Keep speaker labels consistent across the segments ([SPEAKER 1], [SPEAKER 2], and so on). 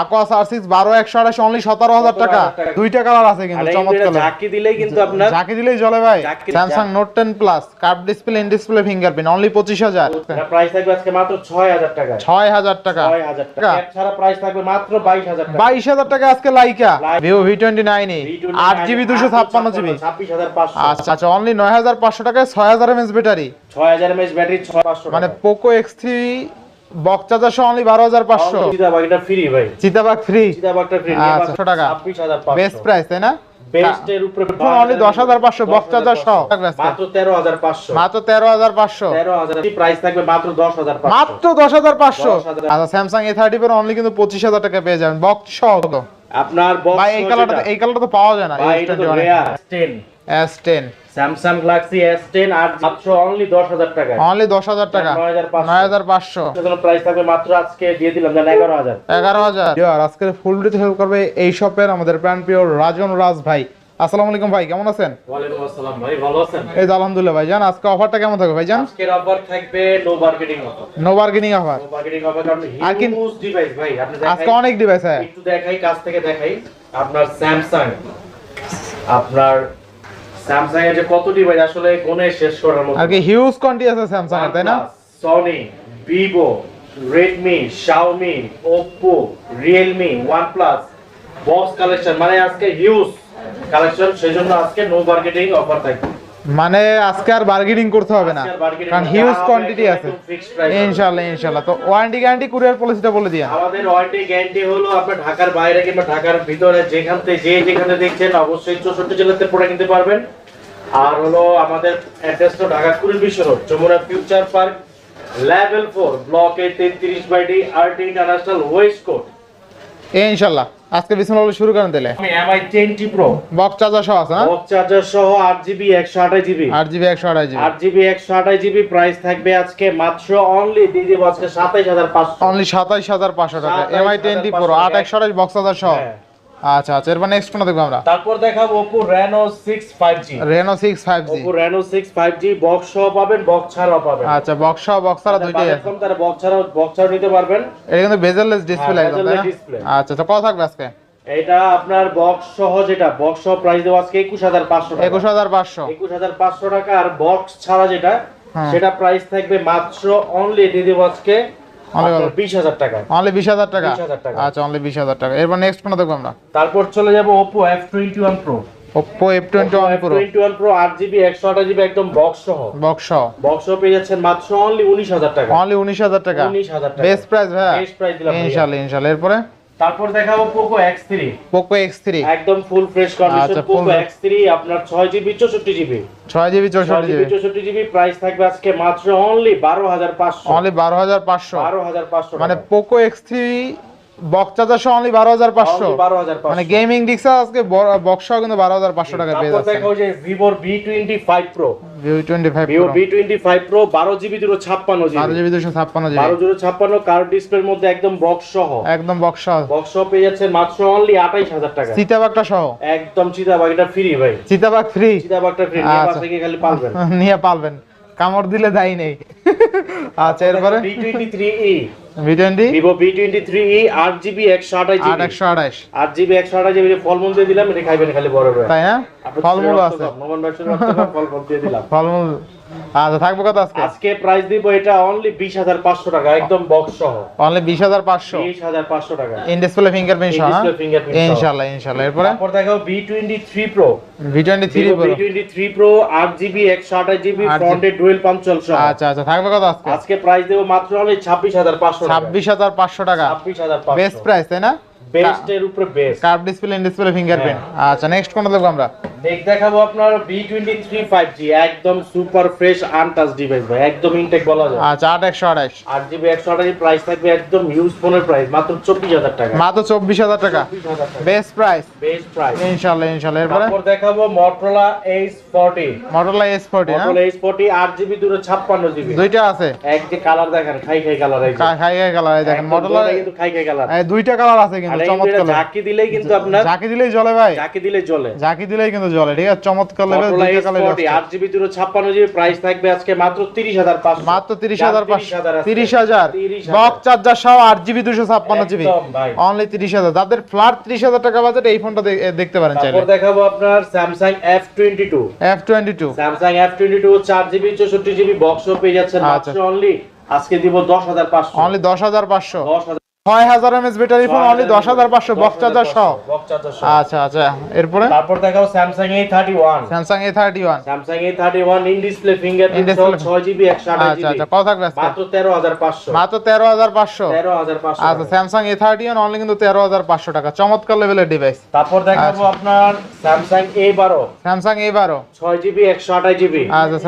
[SPEAKER 1] Aquos আর six বারো একশো আঠাশ অনলি সতেরো হাজার টাকা। দুইটা কালার আছে
[SPEAKER 2] আর
[SPEAKER 1] কিন্তু চমৎকার।
[SPEAKER 2] ঝাঁকি দিলেই কিন্তু আপনার
[SPEAKER 1] যাকে দিলেই চলে ভাই। Samsung Note ten plus curve display in display fingerprint only পঁচিশ হাজার।
[SPEAKER 2] প্রাইস থাকবে আজকে মাত্র ছয় হাজার টাকা
[SPEAKER 1] ছয় হাজার টাকা।
[SPEAKER 2] ছয় হাজার টাকা। এর ছাড়া প্রাইস থাকবে মাত্র বাইশ হাজার টাকা।
[SPEAKER 1] বাইশ হাজার টাকা আজকে লাইকা। ভিভো ভি টোয়েন্টি নাইন আট জিবি দুশো ছাপ্পান্ন জিবি
[SPEAKER 2] ছাব্বিশ হাজার পাঁচশো।
[SPEAKER 1] আচ্ছা আচ্ছা অনলি নয় হাজার পাঁচশো টাকায় ছয় হাজার এমএস ব্যাটারি।
[SPEAKER 2] ছয় হাজার এমএচ ব্যাটারি ছয় পাঁচশো
[SPEAKER 1] মানে পোকো এক্স থ্রি চার্জার সহ অনলি বারো হাজার পাঁচশো।
[SPEAKER 2] ফ্রি ভাই।
[SPEAKER 1] চিতাবাগ ফ্রি
[SPEAKER 2] চিতাবাগটা ফ্রি
[SPEAKER 1] টাকা। বেস্ট প্রাইস তাই না?
[SPEAKER 2] বেস্টের উপরে
[SPEAKER 1] ফোন 10,500 box সহ।
[SPEAKER 2] মাত্র তেরো হাজার পাঁচশো।
[SPEAKER 1] মাত্র তেরো হাজার পাঁচশো।
[SPEAKER 2] তেরো হাজার। প্রাইস থাকবে মাত্র দশ হাজার পাঁচশো।
[SPEAKER 1] মাত্র দশ হাজার পাঁচশো।
[SPEAKER 2] 10,500
[SPEAKER 1] আচ্ছা Samsung A thirty four only কিন্তু পঁচিশ হাজার টাকা পেয়ে যাবেন। বক্স সহ
[SPEAKER 2] আপনার বক্স
[SPEAKER 1] ভাই এই কালারটা এই কালারটা তো পাওয়া যায় না
[SPEAKER 2] এটা তো rare ten
[SPEAKER 1] S ten
[SPEAKER 2] Samsung Galaxy S ten আর মাত্র অনলি দশ হাজার টাকা।
[SPEAKER 1] অনলি দশ হাজার টাকা।
[SPEAKER 2] 9,500
[SPEAKER 1] নয় হাজার পাঁচশো।
[SPEAKER 2] প্রাইস থাকবে মাত্র আজকে দিয়ে দিলাম জান এগারো হাজার।
[SPEAKER 1] এগারো হাজার। আজকে ফুল ভিডিওতে হেল্প করবে এই শপের আমাদের প্রাণ প্রিয় রাজন রাজ ভাই। আসসালামু আলাইকুম ভাই কেমন আছেন?
[SPEAKER 2] ওয়ালাইকুম আসসালাম ভাই ভালো আছেন?
[SPEAKER 1] এই তো আলহামদুলিল্লাহ ভাই জান আজকে অফারটা কেমন থাকবে ভাই জান?
[SPEAKER 2] আজকের অফার থাকবে no marketing offer
[SPEAKER 1] no bargaining offer
[SPEAKER 2] no marketing offer কারণ
[SPEAKER 1] আর কি-
[SPEAKER 2] হিউজ ডিভাইস ভাই আপনি
[SPEAKER 1] আজকে অনেক ডিভাইস হ্যাঁ।
[SPEAKER 2] একটু দেখাই কাছ থেকে দেখাই। আপনার স্যামসাং আপনার স্যামসাং এর যে কত ডিভাইস আসলে কোনে শেষ করার মতো?
[SPEAKER 1] আর কি হিউজ কোয়ান্টিটি আছে স্যামসাং এর তাই না?
[SPEAKER 2] Sony Vivo Redmi Xiaomi Oppo Realme OnePlus box collection মানে আজকে হিউজ কালেকশন সেজন্য আজকে নো মার্কেটিং অফার থাকবে।
[SPEAKER 1] মানে আজকে আর বার্গেনিং করতে হবে না। কারণ হিউজ কোয়ান্টিটি আছে। ইনশাআল্লাহ ইনশাআল্লাহ। তো ওয়ারেন্টি গ্যারান্টি কুরিয়ার পলিসিটা বলে দিয়া
[SPEAKER 2] আমাদের ওয়ারেন্টি গ্যারান্টি হলো আপনার ঢাকার বাইরে কিংবা ঢাকার ভিতরে যেখান থেকে যে যেখানে দেখছেন অবশ্যই চৌষট্টি জেলাতে পড়ে কিনতে পারবেন। আর হলো আমাদের অ্যাড্রেস তো ঢাকা কুড়ি Bishwa road Jamuna future park level four block A তেত্রিশ by D RT international west court
[SPEAKER 1] ইনশাআল্লাহ। আজকে বিসমিল্লাহ শুরু করেন তাহলে।
[SPEAKER 2] আমি MI ten T pro
[SPEAKER 1] box charger সহ আছে না?
[SPEAKER 2] বক চার্জার সহ আট জিবি একশো আঠাশ জিবি
[SPEAKER 1] আট জিবি একশো আড়াই জিবি
[SPEAKER 2] আট জিবি একশো আঠাশ জিবি প্রাইস থাকবে আজকে মাত্র অনলি দিদি বক্সে আজকে সাতাইশ হাজার পাঁচশো।
[SPEAKER 1] অনলি সাতাইশ হাজার পাঁচশো টাকা।
[SPEAKER 2] 27,500
[SPEAKER 1] এমআই টোয়েন্টি প্রো আট বক আড়াই বক্স চার্জার সহ।
[SPEAKER 2] হ্যাঁ।
[SPEAKER 1] আচ্ছা আচ্ছা এরপর নেক্সট কোনটা দেখব আমরা?
[SPEAKER 2] তারপর দেখাবো Oppo Reno six five G
[SPEAKER 1] Reno six five G
[SPEAKER 2] Oppo Reno six five G box সহ পাবেন বক্স ছাড়াও পাবেন।
[SPEAKER 1] আচ্ছা বক্স সহ বক্স ছাড়া দুইটাই আছে।
[SPEAKER 2] কম তারা বক্স ছাড়াও বক্স ছাড়াও নিতে পারবেন।
[SPEAKER 1] এটা কিন্তু বেজারলেস ডিসপ্লে
[SPEAKER 2] হ্যাঁ,
[SPEAKER 1] একদম। আচ্ছা তো কত থাকবে আজকে?
[SPEAKER 2] এটা আপনার বক্স সহ যেটা বক্স সহ প্রাইস দেওয়া আজকে একুশ হাজার পাঁচশো
[SPEAKER 1] একুশ হাজার পাঁচশো।
[SPEAKER 2] একুশ হাজার পাঁচশো টাকা আর বক্স ছাড়া যেটা
[SPEAKER 1] হ্যাঁ।
[SPEAKER 2] সেটা প্রাইস থাকবে মাত্র অনলি দিয়ে দেবো আজকে
[SPEAKER 1] অনলি বিশ হাজার টাকা।
[SPEAKER 2] 20,000 টাকা।
[SPEAKER 1] আচ্ছা অনলি বিশ হাজার টাকা। এরপর নেক্সট কোনটা দেখব আমরা?
[SPEAKER 2] তারপর চলে যাব আঠাশ জিবি একদম বক্স সহ
[SPEAKER 1] বক্স সহ
[SPEAKER 2] বক্স সহ পেয়ে যাচ্ছেন মাত্র অনলি উনিশ হাজার টাকা।
[SPEAKER 1] অনলি উনিশ হাজার টাকা।
[SPEAKER 2] উনিশ হাজার টাকা।
[SPEAKER 1] বেস্ট প্রাইস
[SPEAKER 2] দিলাম ভাইয়া।
[SPEAKER 1] ইনশাল্লাহ ইনশাল্লাহ। এরপরে?
[SPEAKER 2] তারপর দেখাবো Poco X three
[SPEAKER 1] Poco X three
[SPEAKER 2] একদম full fresh condition Poco X three আপনার ছয় জিবি চৌষট্টি জিবি
[SPEAKER 1] ছয় জিবি চৌষট্টি
[SPEAKER 2] জিবি চৌষট্টি জিবি প্রাইস থাকবে আজকে মাত্র অনলি বারো হাজার পাঁচশো।
[SPEAKER 1] অনলি বারো হাজার পাঁচশো।
[SPEAKER 2] বারো হাজার পাঁচশো
[SPEAKER 1] মানে পোকো এক্স থ্রি সহ অনলি মানে গেমিং ডিক্সা আজকে কিন্তু টাকা পেয়ে যাচ্ছে
[SPEAKER 2] যে কার ডিসপ্লের মধ্যে একদম বক্স সহ।
[SPEAKER 1] একদম বক্স সহ।
[SPEAKER 2] বক্স সহ পেয়ে মাত্র অনলি টাকা।
[SPEAKER 1] চিতাবাগটা সহ।
[SPEAKER 2] একদম চিতাবাগ এটা ফ্রি ভাই।
[SPEAKER 1] চিতাবাগ ফ্রি
[SPEAKER 2] চিতাবাগটা ফ্রি। থেকে খালি পালবেন।
[SPEAKER 1] নিয়ে পালবেন। কামড় দিলে দায়ী নেই। আচ্ছা এরপরে?
[SPEAKER 2] V twenty three E
[SPEAKER 1] V twenty
[SPEAKER 2] Vivo V twenty three E আট জিবি একশো আঠাশ
[SPEAKER 1] আট একশো আঠাশ।
[SPEAKER 2] আট জিবি একশো আঠাশ ফলমূল দিয়ে দিলাম এটা খাইবেন খালি বড় বড়
[SPEAKER 1] তাই না? ফলমূল আছে।
[SPEAKER 2] নবম বয়সের ফল ফল দিয়ে দিলাম।
[SPEAKER 1] ফলমূল আচ্ছা থাকবে কত আজকে?
[SPEAKER 2] আজকে প্রাইস দিব এটা অনলি বিশ হাজার পাঁচশো টাকা একদম বক্স সহ।
[SPEAKER 1] অনলি বিশ হাজার পাঁচশো?
[SPEAKER 2] বিশ হাজার পাঁচশো টাকা।
[SPEAKER 1] ইন ডিসপ্লে ফিঙ্গারপ্রিন্ট সহ ইনশাল্লাহ এরপরে?
[SPEAKER 2] তারপর দেখাও জিবি একশো আঠাশ জিবি
[SPEAKER 1] আট
[SPEAKER 2] ফ্রন্টে ডুয়েল সহ।
[SPEAKER 1] আচ্ছা আচ্ছা থাকবে কত আজকে?
[SPEAKER 2] আজকে প্রাইস দেবো মাত্র অনলি ছাব্বিশ হাজার পাঁচশো
[SPEAKER 1] ছাব্বিশ হাজার পাঁচশো টাকা।
[SPEAKER 2] ছাব্বিশ হাজার
[SPEAKER 1] বেস্ট প্রাইস তাই না?
[SPEAKER 2] বেস্টের উপরে best
[SPEAKER 1] curve display in display fingerprint আচ্ছা নেক্সট কোনটা দেখব আমরা?
[SPEAKER 2] দেখ দেখাবো আপনার V twenty three five G একদম সুপার ফ্রেশ আনটাচ ডিভাইস ভাই একদম ইনটেক বলা যায়।
[SPEAKER 1] আচ্ছা আট একশো আঠাশ
[SPEAKER 2] আট জিবি একশো আঠাশ প্রাইস থাকবে একদম ইউজ ফোনের প্রাইস মাত্র চব্বিশ হাজার টাকা।
[SPEAKER 1] মাত্র চব্বিশ হাজার টাকা। বেস্ট প্রাইস
[SPEAKER 2] বেস্ট প্রাইস
[SPEAKER 1] ইনশাল্লাহ ইনশাল্লাহ। এরপরে?
[SPEAKER 2] তারপর দেখাবো এইচ ফোরটি দুটো ছাপ্পান্ন জিবি
[SPEAKER 1] দুইটা আছে?
[SPEAKER 2] এক যে কালার দেখেন খাই খাই কালার
[SPEAKER 1] খা- খাই খাই কালার দেখেন মটোরোলা
[SPEAKER 2] কিন্তু খাই খাই কালার
[SPEAKER 1] দুইটা কালার আছে কিন্তু চমৎকার।
[SPEAKER 2] ঝাঁকি দিলেই কিন্তু আপনার
[SPEAKER 1] ঝাঁকি দিলেই জ্বলে ভাই।
[SPEAKER 2] ঝাঁকি দিলে জ্বলে।
[SPEAKER 1] ঝাঁকি দিলেই কিন্তু জ্বলে ঠিক আছে? চমৎকার লেভেল দুইটা কালার
[SPEAKER 2] প্রাইস থাকবে আজকে মাত্র তিরিশ হাজার পাঁচশো।
[SPEAKER 1] মাত্র তিরিশ হাজার পাঁচশো।
[SPEAKER 2] আছে।
[SPEAKER 1] তিরিশ হাজার।
[SPEAKER 2] 30,000
[SPEAKER 1] বক চার্জার সহ। অনলি তিরিশ হাজার। যাদের ফ্ল্যাট ত্রিশ হাজার টাকা বাজেট এই ফোনটা দেখতে পারেন চাইলে।
[SPEAKER 2] তারপর দেখাবো আপনার এফ টোয়েন্টি টু চার জিবি চৌষট্টি জিবি বক্সও পেয়ে যাচ্ছেন
[SPEAKER 1] আচ্ছা।
[SPEAKER 2] মাত্র অনলি আজকে দিব দশ হাজার পাঁচশো।
[SPEAKER 1] অনলি দশ হাজার পাঁচশো।
[SPEAKER 2] দশ হাজার
[SPEAKER 1] ছয় হাজার এমএস ব্যাটারি ফোন অনলি দশ হাজার পাঁচশো বক্স চার্জার সহ। আচ্ছা আচ্ছা এরপরে?
[SPEAKER 2] তারপর দেখাও Samsung A thirty one
[SPEAKER 1] Samsung A thirty one
[SPEAKER 2] Samsung A thirty one in display fingerprint ছয় জিবি একশো আঠাশ
[SPEAKER 1] আচ্ছা আচ্ছা কত থাকবে
[SPEAKER 2] মাত্র তেরো হাজার পাঁচশো।
[SPEAKER 1] মাত্র তেরো হাজার পাঁচশো।
[SPEAKER 2] তেরো হাজার পাঁচশো।
[SPEAKER 1] আচ্ছা Samsung A thirty one only কিন্তু তেরো হাজার পাঁচশো টাকা। চমৎকার লেভেলের ডিভাইস
[SPEAKER 2] তারপর দেখাবো। আপনার স্যামসাং এ বারো
[SPEAKER 1] স্যামসাং এ বারো
[SPEAKER 2] ছয় জিবি একশো আঠাশ জিবি
[SPEAKER 1] আচ্ছা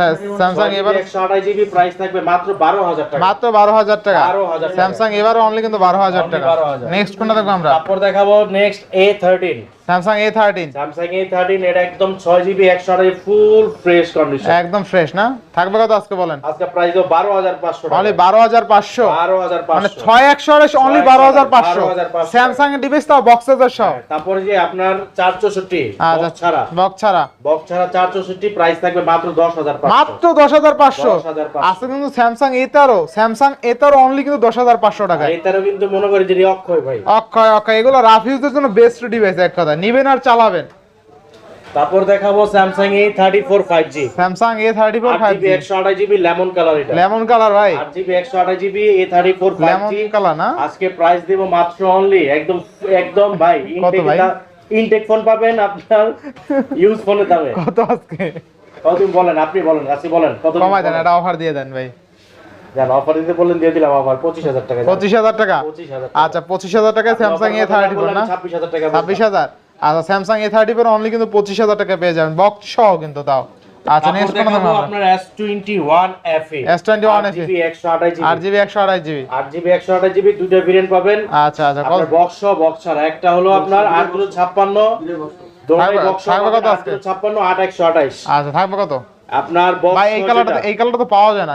[SPEAKER 1] স্যামসাং এ বারো
[SPEAKER 2] একশো আঠাশ জিবি প্রাইস থাকবে মাত্র বারো হাজার টাকা।
[SPEAKER 1] মাত্র বারো হাজার টাকা।
[SPEAKER 2] 12,000 টাকা।
[SPEAKER 1] স্যামসাং এবারও অনলি কিন্তু বারো হাজার টাকা। নেক্সট কোনটা দেখব আমরা?
[SPEAKER 2] তারপর দেখাবো next A thirteen
[SPEAKER 1] Samsung A thirteen
[SPEAKER 2] Samsung A thirteen এটা একদম ছয় জিবি একশো আঠাশ ফুল ফ্রেশ কন্ডিশন
[SPEAKER 1] একদম ফ্রেশ না? থাকবে কত আজকে বলেন?
[SPEAKER 2] আজকে প্রাইস তো বারো হাজার পাঁচশো
[SPEAKER 1] অনলি বারো হাজার পাঁচশো।
[SPEAKER 2] বারো হাজার
[SPEAKER 1] মানে ছয় একশো আড়াইশো অনলি বারো হাজার পাঁচশো।
[SPEAKER 2] 12,500
[SPEAKER 1] স্যামসাং এর ডিভাইস তাও বক্স হাজার সহ
[SPEAKER 2] তারপরে যে আপনার চার চৌষট্টি
[SPEAKER 1] আচ্ছা
[SPEAKER 2] ছাড়া।
[SPEAKER 1] বক্স ছাড়া।
[SPEAKER 2] বক্স ছাড়া চার চৌষট্টি প্রাইস থাকবে মাত্র দশ হাজার
[SPEAKER 1] মাত্র দশ হাজার পাঁচশো।
[SPEAKER 2] 10,500
[SPEAKER 1] আজকে কিন্তু স্যামসাং এ তেরো স্যামসাং এ তেরো অনলি কিন্তু দশ হাজার পাঁচশো টাকা
[SPEAKER 2] আর এটারও কিন্তু মনে করি যে অক্ষয় ভাই।
[SPEAKER 1] অক্ষয় অক্ষয় এগুলো রাফ ইউজের জন্য বেস্ট ডিভাইস এক কথা নিবেন আর চালাবেন।
[SPEAKER 2] তারপর দেখাবো Samsung A thirty four five G
[SPEAKER 1] Samsung A thirty four five
[SPEAKER 2] GB একশো আঠাশ জিবি লেমন কালার এটা।
[SPEAKER 1] লেমন কালার ভাই।
[SPEAKER 2] আট জিবি একশো আঠাশ GB A thirty four
[SPEAKER 1] lemon colour না?
[SPEAKER 2] আজকে প্রাইস দেবো মাত্র অনলি একদম একদম ভাই।
[SPEAKER 1] কত ভাই?
[SPEAKER 2] ইনটেক ফোন পাবেন আপনার ইউজ দামে।
[SPEAKER 1] কত আজকে?
[SPEAKER 2] কত বলেন আপনি বলেন আজকে বলেন কত
[SPEAKER 1] কমাই দেন এটা অফার দিয়ে দেন ভাই।
[SPEAKER 2] জান অফার দিতে বললেন দিয়ে দিলাম আবার পঁচিশ হাজার টাকা?
[SPEAKER 1] পঁচিশ হাজার টাকা। আচ্ছা পঁচিশ হাজার টাকায় স্যামসাং এ থার্টি ফোর না?
[SPEAKER 2] ছাব্বিশ হাজার টাকা
[SPEAKER 1] ছাব্বিশ হাজার? আচ্ছা Samsung A thirty four only কিন্তু পঁচিশ হাজার টাকা পেয়ে যাবেন। বক্স সহ কিন্তু তাও। আচ্ছা নেক্সট কোন দাম
[SPEAKER 2] আপনার S twenty one
[SPEAKER 1] S21 FE
[SPEAKER 2] GB একশো আঠাশ
[SPEAKER 1] আট
[SPEAKER 2] জিবি
[SPEAKER 1] জিবি একশো আড়াই জিবি
[SPEAKER 2] আট জিবি একশো আঠাশ জিবি দুইটা ভেরিয়েন্ট পাবেন।
[SPEAKER 1] আচ্ছা আচ্ছা কত
[SPEAKER 2] বক্স সহ বক্স ছাড়া। একটা হলো আপনার আট দুটো ছাপ্পান্ন। দোকানে বক্স
[SPEAKER 1] থাকবে কত
[SPEAKER 2] আট
[SPEAKER 1] আজকে?
[SPEAKER 2] দুটো ছাপ্পান্ন আট একশো আঠাশ।
[SPEAKER 1] আচ্ছা থাকবে কত?
[SPEAKER 2] আপনার বক্স
[SPEAKER 1] ভাই এই কালারটা এই কালারটা তো পাওয়া যায় না।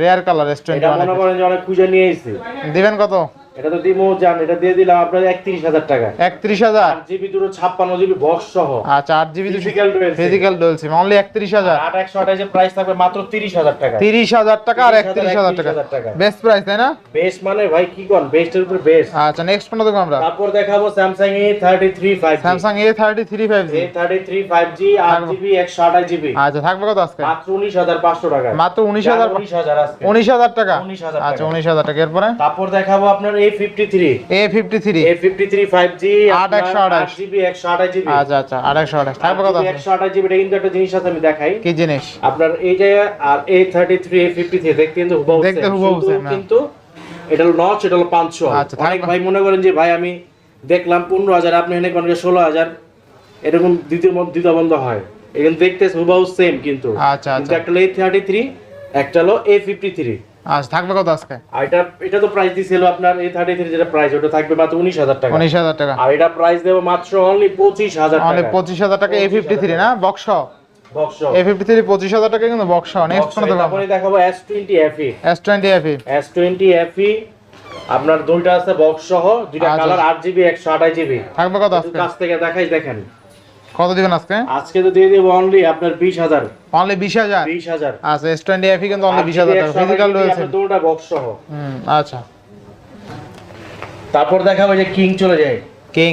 [SPEAKER 1] রেয়ার কালার এস টোয়েন্টি
[SPEAKER 2] এটা মনে করেন যে অনেক খুঁজে নিয়ে এসেছি।
[SPEAKER 1] দিবেন কত?
[SPEAKER 2] এটা তো দিমো জান এটা দিয়ে দিলাম আপনার একত্রিশ হাজার টাকা
[SPEAKER 1] একত্রিশ হাজার?
[SPEAKER 2] আট জিবি দুটো ছাপ্পান্ন জিবি বক্স সহ।
[SPEAKER 1] আচ্ছা আট GB
[SPEAKER 2] Physical dual SIM।
[SPEAKER 1] Physical dual SIM only একত্রিশ হাজার।
[SPEAKER 2] আট একশো আঠাশের প্রাইস থাকবে মাত্র তিরিশ হাজার টাকা
[SPEAKER 1] তিরিশ হাজার টাকা আর
[SPEAKER 2] 30,000,
[SPEAKER 1] একত্রিশ হাজার টাকা।
[SPEAKER 2] 31,000 টাকা।
[SPEAKER 1] বেস্ট প্রাইস তাই না?
[SPEAKER 2] বেস্ট মানে ভাই কি কোন? বেস্টের উপর বেস্ট
[SPEAKER 1] আচ্ছা নেক্সট দেখব আমরা।
[SPEAKER 2] তারপর দেখাবো three five
[SPEAKER 1] G
[SPEAKER 2] A thirty three five G আট জিবি একশো আঠাশ জিবি।
[SPEAKER 1] আচ্ছা থাকবে কত আজকে?
[SPEAKER 2] মাত্র উনিশ হাজার পাঁচশো টাকা
[SPEAKER 1] মাত্র উনিশ হাজার
[SPEAKER 2] উনিশ হাজার আজকে।
[SPEAKER 1] উনিশ হাজার টাকা?
[SPEAKER 2] 19,000 টাকা।
[SPEAKER 1] আচ্ছা উনিশ হাজার টাকা। এরপরে?
[SPEAKER 2] তারপর দেখাবো আপনার
[SPEAKER 1] আচ্ছা আচ্ছা কত
[SPEAKER 2] কিন্তু একটা জিনিস আছে আমি দেখাই।
[SPEAKER 1] কি জিনিস?
[SPEAKER 2] আপনার এই যে আর A thirty three A fifty three দেখতে কিন্তু হুবহু
[SPEAKER 1] দেখতে হুবহু
[SPEAKER 2] শুধু
[SPEAKER 1] same, হ্যাঁ।
[SPEAKER 2] কিন্তু এটা হলো নচ এটা হলো পাঁচশো।
[SPEAKER 1] আচ্ছা,
[SPEAKER 2] অনেক ভাই মনে করেন যে ভাই আমি দেখলাম পনেরো হাজার আপনি এনে কোন ষোলো হাজার। এরকম দ্বিতীয় দ্বিতীয় বন্ধ হয়। এখানে দেখতে হুবহু সেম কিন্তু।
[SPEAKER 1] আচ্ছা, আচ্ছা।
[SPEAKER 2] একটা হলো থ্রি একটা হলো এ ফিফটি থ্রি
[SPEAKER 1] আচ্ছা থাকবে কত আজকে?
[SPEAKER 2] আর এটা এটা তো প্রাইস দিছিল আপনার এ থার্টি থ্রি যেটা প্রাইস ওটা থাকবে মাত্র উনিশ হাজার টাকা।
[SPEAKER 1] উনিশ হাজার টাকা।
[SPEAKER 2] আর এটা প্রাইস দেবো মাত্র অনলি পঁচিশ হাজার
[SPEAKER 1] অনলি
[SPEAKER 2] টাকা।
[SPEAKER 1] পঁচিশ হাজার টাকা না? বক্স টাকা। কিন্তু নেক্সট কোনো দেবো
[SPEAKER 2] তারপরে দেখাবো এস টোয়েন্টি এফি আপনার দুইটা আছে বক্স সহ দুইটা
[SPEAKER 1] আচ্ছা।
[SPEAKER 2] কালার আট জিবি একশো আঠাশ জিবি
[SPEAKER 1] থাকবে কত আজকে?
[SPEAKER 2] কাছ থেকে দেখাই দেখেন।
[SPEAKER 1] কত দিবেন আজকে?
[SPEAKER 2] আজকে তো দিয়ে দেব অনলি আপনার বিশ হাজার।
[SPEAKER 1] অনলি বিশ হাজার?
[SPEAKER 2] বিশ হাজার।
[SPEAKER 1] আচ্ছা এস টোয়েন্টি এফি কিন্তু অনলি বিশ হাজার টাকা। ফিজিক্যাল রয়েছে।
[SPEAKER 2] দুটোটা বক্স সহ।
[SPEAKER 1] হুম আচ্ছা।
[SPEAKER 2] তারপর দেখাবো যে কিং চলে যায়।
[SPEAKER 1] কিং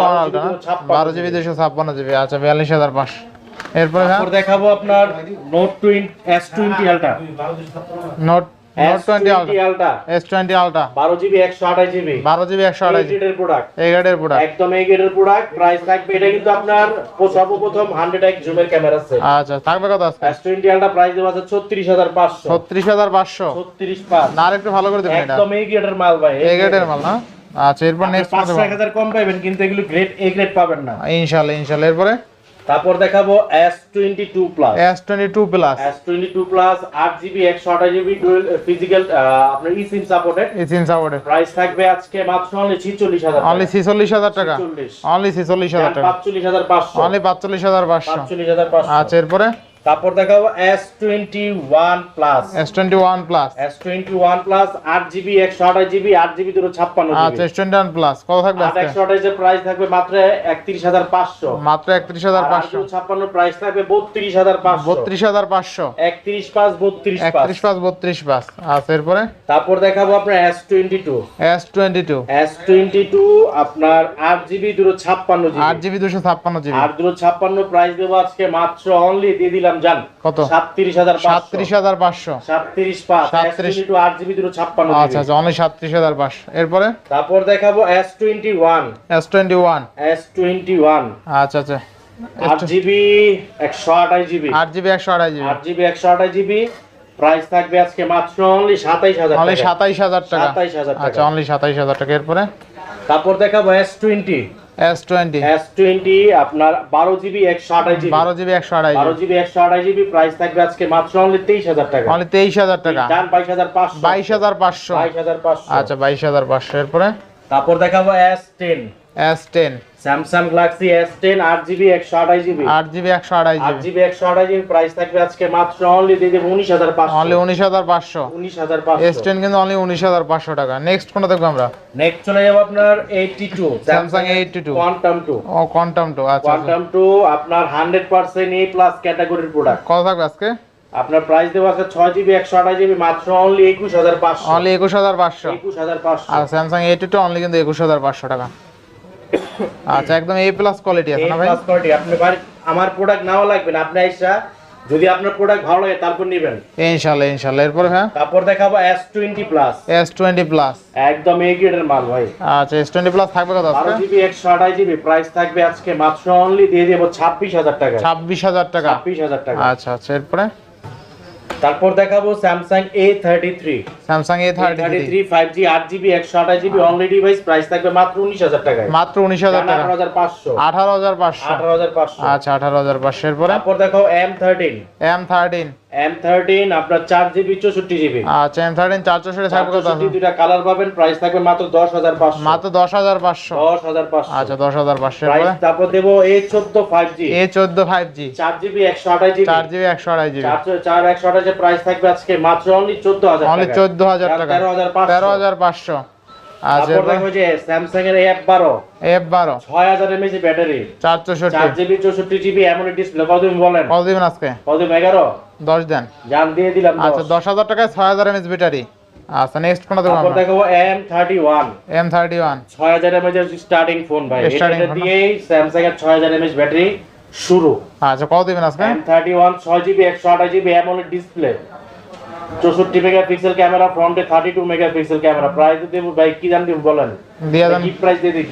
[SPEAKER 2] আলাদা বারো জিবি।
[SPEAKER 1] দুশো ছাপ্পান্ন জিবি। আচ্ছা হ্যাঁ?
[SPEAKER 2] দেখাবো আপনার note
[SPEAKER 1] note
[SPEAKER 2] GB GB.
[SPEAKER 1] GB
[SPEAKER 2] product
[SPEAKER 1] product
[SPEAKER 2] একদম প্রোডাক্ট প্রাইস থাকবে এটা কিন্তু আপনার সর্বপ্রথম হান্ড্রেড এক জুমের ক্যামেরা আছে
[SPEAKER 1] আচ্ছা থাকবে কত আছে
[SPEAKER 2] এস টোয়েন্টি আলটা প্রাইস আছে ছত্রিশ হাজার পাঁচশো।
[SPEAKER 1] ছত্রিশ হাজার পাঁচশো।
[SPEAKER 2] ছত্রিশ পাঁচ।
[SPEAKER 1] না আরেকটু ভালো করে দেবেন
[SPEAKER 2] একদম মাল ভাই
[SPEAKER 1] এই মাল না? আচ্ছা এরপর নেক্সট
[SPEAKER 2] এক হাজার কম পাবেন কিন্তু এগুলো গ্রেড এ গ্রেড পাবেন না।
[SPEAKER 1] ইনশাল্লাহ ইনশাল্লাহ এরপরে?
[SPEAKER 2] তারপর দেখাবো S twenty two plus
[SPEAKER 1] S twenty two plus
[SPEAKER 2] S twenty two plus আট জিবি একশো আঠাশ জিবি ডুয়েল ফিজিক্যাল আপনার ই সিম সাপোর্টেড
[SPEAKER 1] এই সিন সাপোর্টের
[SPEAKER 2] প্রাইস থাকবে আজকে মাত্র অনলি ছিচল্লিশ হাজার
[SPEAKER 1] অনলি ছিচল্লিশ হাজার টাকা।
[SPEAKER 2] ছিচল্লিশ।
[SPEAKER 1] অনলি ছিচল্লিশ হাজার টাকা।
[SPEAKER 2] পাঁচচল্লিশ হাজার পাঁচশো।
[SPEAKER 1] অনলি পাঁচচল্লিশ হাজার পাঁচশো।
[SPEAKER 2] পাঁচচল্লিশ হাজার পাঁচশো।
[SPEAKER 1] আচ্ছা এরপরে?
[SPEAKER 2] তারপর দেখাবো S twenty one plus
[SPEAKER 1] S twenty one plus
[SPEAKER 2] S twenty one plus আট জিবি একশো আঠাশ জিবি আট জিবি দুটো ছাপ্পান্ন
[SPEAKER 1] আচ্ছা এস টোয়েন্টি ওয়ান প্লাস কত থাকবে
[SPEAKER 2] আট
[SPEAKER 1] আজকে?
[SPEAKER 2] একশো আঠাশের প্রাইস থাকবে মাত্র একত্রিশ হাজার পাঁচশো।
[SPEAKER 1] মাত্র একত্রিশ হাজার পাঁচশো।
[SPEAKER 2] ছাপ্পান্ন প্রাইস থাকবে বত্রিশ হাজার পাঁচশো।
[SPEAKER 1] বত্রিশ হাজার পাঁচশো।
[SPEAKER 2] একত্রিশ পাঁচ বত্রিশ
[SPEAKER 1] একত্রিশ পাঁচ বত্রিশ পাঁচ। আচ্ছা এরপরে?
[SPEAKER 2] তারপর দেখাবো আপনার S twenty two
[SPEAKER 1] S twenty two
[SPEAKER 2] S twenty two আপনার আট জিবি দুটো ছাপ্পান্ন
[SPEAKER 1] আট
[SPEAKER 2] জিবি
[SPEAKER 1] জিবি দুশো ছাপ্পান্ন জিবি
[SPEAKER 2] আর দুটো ছাপ্পান্ন প্রাইস দেবো আজকে মাত্র অনলি দিয়ে দিলাম জান
[SPEAKER 1] কত?
[SPEAKER 2] সাতত্রিশ হাজার
[SPEAKER 1] সাতত্রিশ হাজার পাঁচশো।
[SPEAKER 2] সাতত্রিশ পাঁচ এস
[SPEAKER 1] 37
[SPEAKER 2] টোয়েন্টি টু আট জিবি দুটো ছাপ্পান্ন
[SPEAKER 1] আচ্ছা আচ্ছা অনলি সাতত্রিশ হাজার পাঁচশো। এরপরে?
[SPEAKER 2] তারপর দেখাবো S twenty one
[SPEAKER 1] S twenty one
[SPEAKER 2] S twenty one
[SPEAKER 1] আচ্ছা আচ্ছা
[SPEAKER 2] আট জিবি একশো আঠাশ জিবি
[SPEAKER 1] আট জিবি একশো আড়াই জিবি
[SPEAKER 2] আট জিবি একশো আঠাশ জিবি প্রাইস থাকবে আজকে মাত্র অনলি সাতাইশ হাজার
[SPEAKER 1] অনলি
[SPEAKER 2] টাকা।
[SPEAKER 1] হাজার টাকা।
[SPEAKER 2] 27,000 টাকা।
[SPEAKER 1] আচ্ছা অনলি সাতাইশ হাজার টাকা। এরপরে?
[SPEAKER 2] তারপর দেখাবো S twenty
[SPEAKER 1] S twenty
[SPEAKER 2] S twenty আপনার বারো জিবি একশো আঠাশ জিবি।
[SPEAKER 1] বারো জিবি একশো আড়াই
[SPEAKER 2] বারো
[SPEAKER 1] জিবি।
[SPEAKER 2] জিবি একশো আঠাশ জিবি প্রাইস থাকবে আজকে মাত্র অনলি তেইশ হাজার টাকা।
[SPEAKER 1] অনলি তেইশ হাজার টাকা।
[SPEAKER 2] দাম বাইশ হাজার পাঁচশো।
[SPEAKER 1] বাইশ হাজার পাঁচশো।
[SPEAKER 2] বাইশ হাজার পাঁচশো।
[SPEAKER 1] আচ্ছা বাইশ হাজার পাঁচশো। এরপরে?
[SPEAKER 2] তারপর দেখাবো S ten
[SPEAKER 1] S ten
[SPEAKER 2] Samsung Galaxy S ten আট জিবি একশো আঠাশ জিবি
[SPEAKER 1] আট জিবি একশো আড়াই
[SPEAKER 2] আট
[SPEAKER 1] জিবি
[SPEAKER 2] জিবি একশো আঠাশ জিবি প্রাইস থাকবে আজকে মাত্র অনলি দিয়ে দেবো উনিশ হাজার পাঁচশো।
[SPEAKER 1] অনলি উনিশ হাজার পাঁচশো।
[SPEAKER 2] উনিশ হাজার
[SPEAKER 1] এস
[SPEAKER 2] পাঁচশো
[SPEAKER 1] টেন কিন্তু অনলি উনিশ হাজার পাঁচশো টাকা। নেক্সট কোনটা দেখব আমরা?
[SPEAKER 2] নেক্সট চলে যাব আপনার eighty two
[SPEAKER 1] Samsung eighty two
[SPEAKER 2] Quantum two
[SPEAKER 1] ও কোয়ান্টাম টু আচ্ছা আচ্ছা।
[SPEAKER 2] কোয়ান্টাম টু আপনার হান্ড্রেড পার্সেন্ট এ প্লাস ক্যাটাগরির প্রোডাক্ট
[SPEAKER 1] কত থাকবে আজকে?
[SPEAKER 2] আপনার প্রাইস দেবো আছে ছয় জিবি একশো আঠাশ জিবি মাত্র অনলি একুশ হাজার পাঁচশো।
[SPEAKER 1] অনলি একুশ হাজার পাঁচশো।
[SPEAKER 2] একুশ হাজার পাঁচশো।
[SPEAKER 1] আর স্যামসাং এইটটি টু অনলি কিন্তু একুশ হাজার পাঁচশো টাকা। আচ্ছা একদম এ প্লাস কোয়ালিটি আছে না ভাই?
[SPEAKER 2] প্লাস কোয়ালিটি আপনি আমার প্রোডাক্ট নাও লাগবে না আপনি আইসা যদি আপনার প্রোডাক্ট ভালো লাগে তারপর নেবেন।
[SPEAKER 1] ইনশাল্লাহ ইনশাল্লাহ। এরপরে হ্যাঁ?
[SPEAKER 2] তারপর দেখাবো S twenty plus
[SPEAKER 1] S twenty plus
[SPEAKER 2] একদম এই গ্রেডের মাল ভাই।
[SPEAKER 1] আচ্ছা এস টোয়েন্টি প্লাস থাকবে কত আজকে?
[SPEAKER 2] জিবি একশো আঠাশ জিবি প্রাইস থাকবে আজকে মাত্র অনলি দিয়ে দেবো ছাব্বিশ হাজার টাকা
[SPEAKER 1] ছাব্বিশ হাজার টাকা।
[SPEAKER 2] ছাব্বিশ হাজার টাকা।
[SPEAKER 1] আচ্ছা আচ্ছা এরপরে?
[SPEAKER 2] তারপর দেখাবো Samsung A thirty three
[SPEAKER 1] Samsung A thirty
[SPEAKER 2] thirty
[SPEAKER 1] three
[SPEAKER 2] three five G আট জিবি একশো আঠাশ জিবি অনলি ডিভাইস প্রাইস থাকবে মাত্র উনিশ হাজার টাকায়।
[SPEAKER 1] মাত্র উনিশ হাজার টাকা।
[SPEAKER 2] আঠারো হাজার পাঁচশো।
[SPEAKER 1] আঠারো হাজার পাঁচশো।
[SPEAKER 2] আঠারো হাজার পাঁচশো।
[SPEAKER 1] আচ্ছা আঠারো হাজার পাঁচশো এরপরে
[SPEAKER 2] তারপর দেখো M thirteen
[SPEAKER 1] M thirteen
[SPEAKER 2] M13 আপনার 4 GB 64 GB
[SPEAKER 1] আচ্ছা M13 464 থাকবে কত
[SPEAKER 2] দুইটা কালার পাবেন প্রাইস থাকবে মাত্র 10500
[SPEAKER 1] মাত্র
[SPEAKER 2] 10500 10500
[SPEAKER 1] আচ্ছা 10500
[SPEAKER 2] প্রাইস তারপর দেব
[SPEAKER 1] A14
[SPEAKER 2] 5G A14 5G 4 GB
[SPEAKER 1] 128 GB 4 GB 128
[SPEAKER 2] GB 4 128 এর প্রাইস থাকবে আজকে মাত্র
[SPEAKER 1] only 14000 টাকা only 14000
[SPEAKER 2] টাকা। 13500 13500 স্যামসাং এর এফ বারো।
[SPEAKER 1] এফ বারো।
[SPEAKER 2] ছয় হাজার এমএচ ব্যাটারি।
[SPEAKER 1] চার
[SPEAKER 2] চার
[SPEAKER 1] চৌষট্টি
[SPEAKER 2] জিবি চৌষট্টি জিবি এমন ডিসপ্লে কত বলেন?
[SPEAKER 1] কত দিবেন আজকে?
[SPEAKER 2] কত এগারো।
[SPEAKER 1] দশ দেন।
[SPEAKER 2] জান দিয়ে দিলাম
[SPEAKER 1] আচ্ছা দশ হাজার টাকায় ছয় হাজার এমএচ ব্যাটারি। আচ্ছা নেক্সট কোনটা দেবো আমরা?
[SPEAKER 2] দেখো M thirty one
[SPEAKER 1] M thirty one
[SPEAKER 2] ছয় হাজার এমএচ স্টার্টিং ফোন ভাই। এটা
[SPEAKER 1] phone,
[SPEAKER 2] দিয়েই এর ব্যাটারি শুরু।
[SPEAKER 1] আচ্ছা কত দিবেন আজকে?
[SPEAKER 2] এম থার্টি ওয়ান ছয় জিবি একশো আঠাশ জিবি অ্যামোলেড ডিসপ্লে চৌষট্টি মেগাপিক্সেল ক্যামেরা ফ্রন্টে thirty two megapixel camera. Price দেবো ভাই কি জান দিব বলেন? গিফট প্রাইস দিয়ে দিই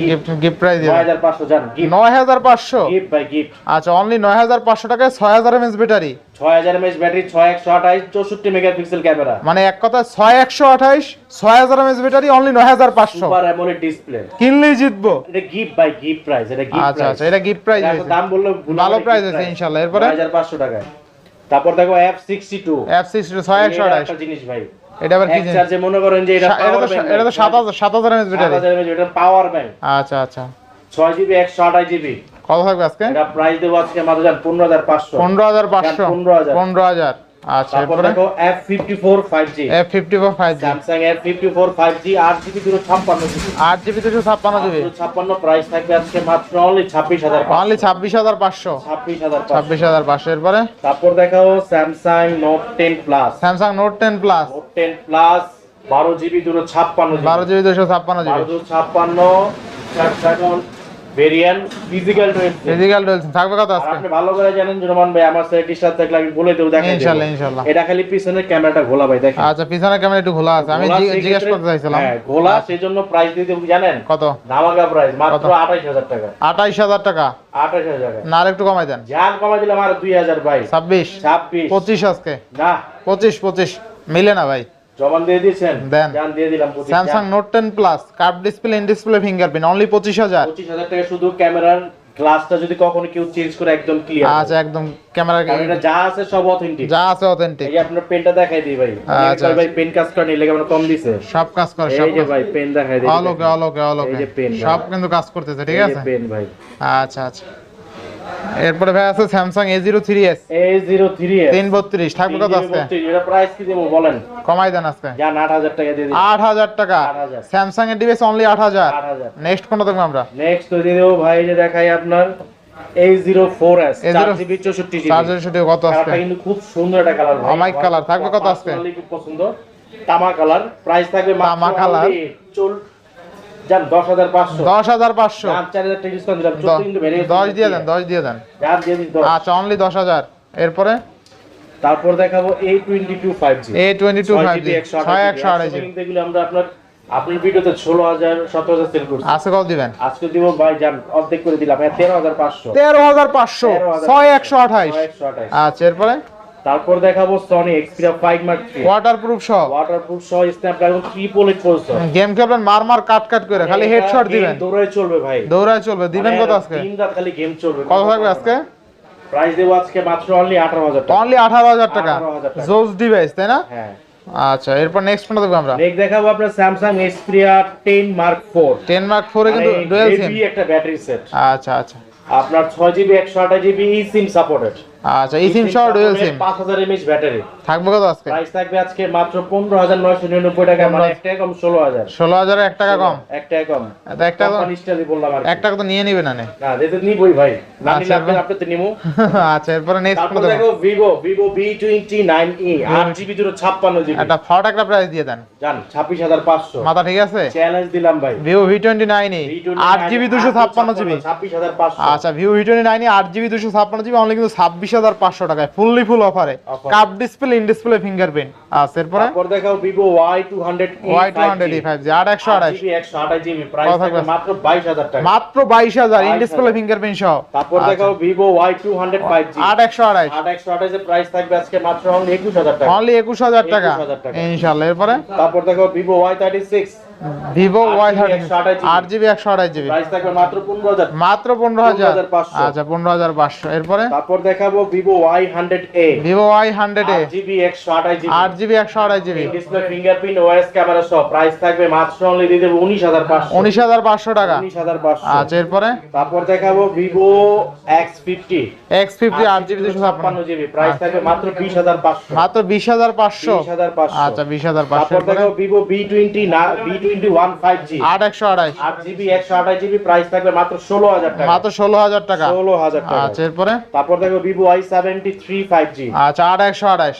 [SPEAKER 1] গিফট প্রাইস দিয়ে
[SPEAKER 2] নয়
[SPEAKER 1] দেন
[SPEAKER 2] হাজার পাঁচশো জান গিফট
[SPEAKER 1] নয় হাজার পাঁচশো?
[SPEAKER 2] গিফট ভাই গিফট
[SPEAKER 1] আচ্ছা অনলি নয় হাজার পাঁচশো টাকায় ছয় হাজার এমএচ ব্যাটারি
[SPEAKER 2] ছয় হাজার এমএচ ব্যাটারি ছয় একশো আঠাশ চৌষট্টি মেগাপিক্সেল ক্যামেরা।
[SPEAKER 1] মানে এক কথা ছয় একশো আঠাইশ ছয় হাজার এমএচ ব্যাটারি অনলি নয় হাজার পাঁচশো।
[SPEAKER 2] সুপার অ্যামোলেড ডিসপ্লে
[SPEAKER 1] কিনলেই জিতবো।
[SPEAKER 2] এটা গিফট ভাই গিফট প্রাইস এটা গিফট
[SPEAKER 1] আচ্ছা আচ্ছা এটা গিফট প্রাইস
[SPEAKER 2] দাম বলল
[SPEAKER 1] ভালো প্রাইস হয়েছে ইনশাল্লাহ। এরপরে?
[SPEAKER 2] হাজার পাঁচশো টাকায়। তারপর দেখো এফ সিক্সটি টু
[SPEAKER 1] এফ ছয় একশো
[SPEAKER 2] জিনিস ভাই।
[SPEAKER 1] এটা আবার কি?
[SPEAKER 2] চার্জে মনে করেন যে এটা
[SPEAKER 1] এটা তো সা- এটা তো সাত হাজার সাত হাজার এমএচ ব্যাটারি
[SPEAKER 2] এটা পাওয়ার ব্যাংক
[SPEAKER 1] আচ্ছা আচ্ছা।
[SPEAKER 2] ছয় জিবি একশো আঠাশ জিবি
[SPEAKER 1] কত থাকবে আজকে?
[SPEAKER 2] এটা প্রাইস দেবো আজকে মাত্র পনেরো হাজার পাঁচশো।
[SPEAKER 1] পনেরো হাজার পাঁচশো।
[SPEAKER 2] 15,000
[SPEAKER 1] পনেরো হাজার। আচ্ছা
[SPEAKER 2] তারপর দেখো জি আট জিবি দুশো ছাপ্পান্ন প্রাইস থাকবে আজকে মাত্র অনলি
[SPEAKER 1] অনলি এরপরে?
[SPEAKER 2] তারপর দেখাও বারো
[SPEAKER 1] বারো ছাপ্পান্ন
[SPEAKER 2] ভেরিয়েন্ট ফিজিক্যাল রয়েছে
[SPEAKER 1] ফিজিক্যাল ডুয়েলসিং থাকবে কত আজকে?
[SPEAKER 2] আপনি ভালো করে জানেন জুরমান ভাই আমার সাথে ডিস্টার্ব থাকলে আমি বলে দেবো দেখেন
[SPEAKER 1] ইনশাল্লাহ ইনশাল্লাহ।
[SPEAKER 2] এটা খালি পিছনের ক্যামেরাটা ঘোলা ভাই দেখেন।
[SPEAKER 1] আচ্ছা ক্যামেরা একটু আছে আমি
[SPEAKER 2] ঘোলা
[SPEAKER 1] জিজ্ঞেস করতে চাইছিলাম।
[SPEAKER 2] হ্যাঁ ঘোলা সেই জন্য প্রাইস দিতে জানেন?
[SPEAKER 1] কত?
[SPEAKER 2] ধামাকা প্রাইস মাত্র টাকা।
[SPEAKER 1] টাকা? না আর একটু কমাই দেন।
[SPEAKER 2] কমাই দিলাম আর ভাই।
[SPEAKER 1] আজকে।
[SPEAKER 2] না।
[SPEAKER 1] পঁচিশ পঁচিশ। মিলে না ভাই।
[SPEAKER 2] জমান দিয়ে দিয়েছেন? জান দিয়ে দিলাম
[SPEAKER 1] Samsung Note ten plus curve display in display fingerprint only পঁচিশ হাজার।
[SPEAKER 2] পঁচিশ হাজার টাকা শুধু ক্যামেরার গ্লাসটা যদি কখনো কেউ চেঞ্জ করে একদম ক্লিয়ার
[SPEAKER 1] আচ্ছা একদম ক্যামেরা
[SPEAKER 2] এটা যা আছে সব অথেন্টিক
[SPEAKER 1] যা আছে অথেন্টিক
[SPEAKER 2] এই যে আপনার পেনটা দেখাই দিই ভাই।
[SPEAKER 1] আচ্ছা,
[SPEAKER 2] ভাই পেন কাজ করে নিলে কেমন কম দিছে।
[SPEAKER 1] সব কাজ করে সব
[SPEAKER 2] এই যে ভাই পেন দেখাই দিই।
[SPEAKER 1] অলোকে অলোকে অলোকে।
[SPEAKER 2] এই যে pen
[SPEAKER 1] সব কিন্তু কাজ করতেছে ঠিক আছে?
[SPEAKER 2] পেন ভাই।
[SPEAKER 1] আচ্ছা আচ্ছা। এরপরে ভাই আছে Samsung A zero three S
[SPEAKER 2] A03
[SPEAKER 1] তিন বত্রিশ থাকবে কত আজকে?
[SPEAKER 2] এটা প্রাইস কি দেবো বলেন?
[SPEAKER 1] কমাই দেন আজকে।
[SPEAKER 2] যান 8000 টাকা দিয়ে
[SPEAKER 1] আট হাজার টাকা।
[SPEAKER 2] 8,000
[SPEAKER 1] স্যামসাং এর ডিভাইস অনলি আট হাজার।
[SPEAKER 2] 8000
[SPEAKER 1] নেক্সট কোনটা দেখব আমরা?
[SPEAKER 2] নেক্সট তো দিয়ে দেবো ভাই যে দেখাই আপনার A04s
[SPEAKER 1] A0
[SPEAKER 2] 4GB 64GB
[SPEAKER 1] charger শুধু কত আজকে?
[SPEAKER 2] কিন্তু খুব সুন্দর একটা কালার
[SPEAKER 1] অমাইক কালার, থাকবে কত আজকে?
[SPEAKER 2] খুব পছন্দ। তামা কালার প্রাইস থাকবে
[SPEAKER 1] তামা কালার।
[SPEAKER 2] যান 10500
[SPEAKER 1] দশ হাজার পাঁচশো।
[SPEAKER 2] যান 4000 টাকা ডিসকাউন্ট দিলাম 14 কিন্তু বেড়ে গেছে
[SPEAKER 1] দিয়ে দেন দশ দিয়ে দেন।
[SPEAKER 2] যান দিয়ে দিন
[SPEAKER 1] আচ্ছা অনলি এরপরে?
[SPEAKER 2] তারপর দেখাবো A22 5G
[SPEAKER 1] A twenty two five
[SPEAKER 2] 6GB
[SPEAKER 1] G
[SPEAKER 2] 128
[SPEAKER 1] ছয় একশো আড়াই জি
[SPEAKER 2] কিন্তু এগুলো আমরা আপনার আপনার ভিডিওতে 16000 17000 সেল করছি।
[SPEAKER 1] আজকে কত দিবেন?
[SPEAKER 2] আজকে দিব ভাই যান অর্ধেক করে দিলাম। 13500
[SPEAKER 1] তেরো হাজার পাঁচশো।
[SPEAKER 2] 13,500
[SPEAKER 1] ছয় একশো আঠাইশ আচ্ছা এরপরে?
[SPEAKER 2] তারপর দেখাবো Sony Xperia 5 mark 3
[SPEAKER 1] water proof সহ
[SPEAKER 2] ওয়াটারপ্রুফ সহ Snapdragon triple eight processor
[SPEAKER 1] game খেলবেন মার মার কাট কাট করে খালি হেডশট দিবেন।
[SPEAKER 2] দৌড়ায় চলবে ভাই।
[SPEAKER 1] দৌড়ায় চলবে দিবেন কত আজকে?
[SPEAKER 2] তিন রাত খালি গেম চলবে।
[SPEAKER 1] কত থাকবে আজকে?
[SPEAKER 2] প্রাইস দেবো আজকে মাত্র অনলি 18000 টাকা।
[SPEAKER 1] অনলি আঠারো হাজার টাকা।
[SPEAKER 2] 18,000 টাকা।
[SPEAKER 1] জোস ডিভাইস তাই না?
[SPEAKER 2] হ্যাঁ।
[SPEAKER 1] আচ্ছা এরপর নেক্সট ফোনটা দেখব আমরা।
[SPEAKER 2] নেক্সট দেখাবো আপনার Samsung Xperia 10 mark 4
[SPEAKER 1] ten mark ফোরে কিন্তু ডুয়েল সিম
[SPEAKER 2] হেভি একটা ব্যাটারি সেট
[SPEAKER 1] আচ্ছা আচ্ছা।
[SPEAKER 2] আপনার 6GB 128GB ই সিম সাপোর্টেড
[SPEAKER 1] আচ্ছা এই সিম সহ ডুয়েল সিম
[SPEAKER 2] 5000 এমএএইচ ব্যাটারি
[SPEAKER 1] থাকবে কত আজকে?
[SPEAKER 2] প্রাইস থাকবে আজকে মাত্র 15999 টাকা মানে এক টাকা কম 16000
[SPEAKER 1] ষোলো হাজার এক টাকা কম?
[SPEAKER 2] এক টাকা কম।
[SPEAKER 1] তো একটা তো
[SPEAKER 2] কোম্পানি স্টাইলে বললাম আর কি।
[SPEAKER 1] এক টাকা তো নিয়ে নিবে না নে?
[SPEAKER 2] না নিবই ভাই। না নিলে
[SPEAKER 1] আচ্ছা,
[SPEAKER 2] আপনি আপনি তো নিমু।
[SPEAKER 1] আচ্ছা এরপরে নেক্সট ফোনটা দেখো
[SPEAKER 2] আট জিবি দুটো ছাপ্পান্ন জিবি
[SPEAKER 1] একটা ফট একটা প্রাইস দিয়ে দেন।
[SPEAKER 2] জান ছাব্বিশ হাজার পাঁচশো।
[SPEAKER 1] মাথা ঠিক আছে?
[SPEAKER 2] চ্যালেঞ্জ দিলাম ভাই।
[SPEAKER 1] ছাপ্পান্ন জিবি
[SPEAKER 2] ছাব্বিশ হাজার পাঁচশো।
[SPEAKER 1] আচ্ছা জিবি দুশো ছাপ্পান্ন জিবি অনলি কিন্তু ছাব্বিশ হাজার পাঁচশো টাকায় ফুললি ফুল অফারে curve display in display fingerprint আচ্ছা এরপরে?
[SPEAKER 2] দেখাও Vivo Y two hundred
[SPEAKER 1] Y two hundred E five G আট একশো আঠাশ।
[SPEAKER 2] একশো আঠাশ জিবি প্রাইস? মাত্র বাইশ হাজার টাকা।
[SPEAKER 1] মাত্র বাইশ হাজার ইন ডিসপ্লে ফিঙ্গারপ্রিন্ট সহ।
[SPEAKER 2] তারপর
[SPEAKER 1] আচ্ছা।
[SPEAKER 2] দেখাও Vivo Y two hundred five G
[SPEAKER 1] আট একশো আঠাশ।
[SPEAKER 2] আট একশো আঠাশের প্রাইস থাকবে আজকে মাত্র অনলি একুশ হাজার টাকা।
[SPEAKER 1] অনলি একুশ হাজার টাকা।
[SPEAKER 2] 21,000 টাকা।
[SPEAKER 1] ইনশাল্লাহ এরপরে?
[SPEAKER 2] তারপর দেখো Vivo Y thirty six
[SPEAKER 1] Vivo Y thirty আট জিবি একশো আঠাশ জিবি
[SPEAKER 2] মাত্র পনেরো হাজার
[SPEAKER 1] মাত্র পনেরো হাজার। আচ্ছা পনেরো হাজার পাঁচশো। এরপরে?
[SPEAKER 2] তারপর দেখাবো Vivo Y hundred A
[SPEAKER 1] Vivo Y hundred A
[SPEAKER 2] GB একশো আঠাশ জিবি
[SPEAKER 1] আট জিবি একশো আঠাশ GB
[SPEAKER 2] display fingerprint OS camera সহ। প্রাইস থাকবে মাত্র অনলি দিয়ে দেবো উনিশ হাজার পাঁচশো।
[SPEAKER 1] উনিশ হাজার পাঁচশো টাকা।
[SPEAKER 2] উনিশ হাজার পাঁচশো।
[SPEAKER 1] আচ্ছা এরপরে?
[SPEAKER 2] তারপর দেখাবো Vivo X fifty
[SPEAKER 1] X fifty আট জিবি দুশো ছাপ্পান্ন।
[SPEAKER 2] জিবি প্রাইস থাকবে মাত্র বিশ হাজার পাঁচশো।
[SPEAKER 1] মাত্র বিশ হাজার পাঁচশো?
[SPEAKER 2] বিশ হাজার পাঁচশো।
[SPEAKER 1] আচ্ছা বিশ হাজার পাঁচশো।
[SPEAKER 2] তারপর দেখো ভিভো বি টোয়েন্টি না বি জি
[SPEAKER 1] আট একশো আড়াই।
[SPEAKER 2] আট জিবি একশো আঠাশ জিবি প্রাইস থাকবে মাত্র ষোলো হাজার টাকা।
[SPEAKER 1] মাত্র ষোলো হাজার টাকা।
[SPEAKER 2] ষোলো হাজার টাকা।
[SPEAKER 1] আচ্ছা এরপরে?
[SPEAKER 2] তারপর দেখো Vivo Y seventy three five G
[SPEAKER 1] আচ্ছা আট একশো আঠাশ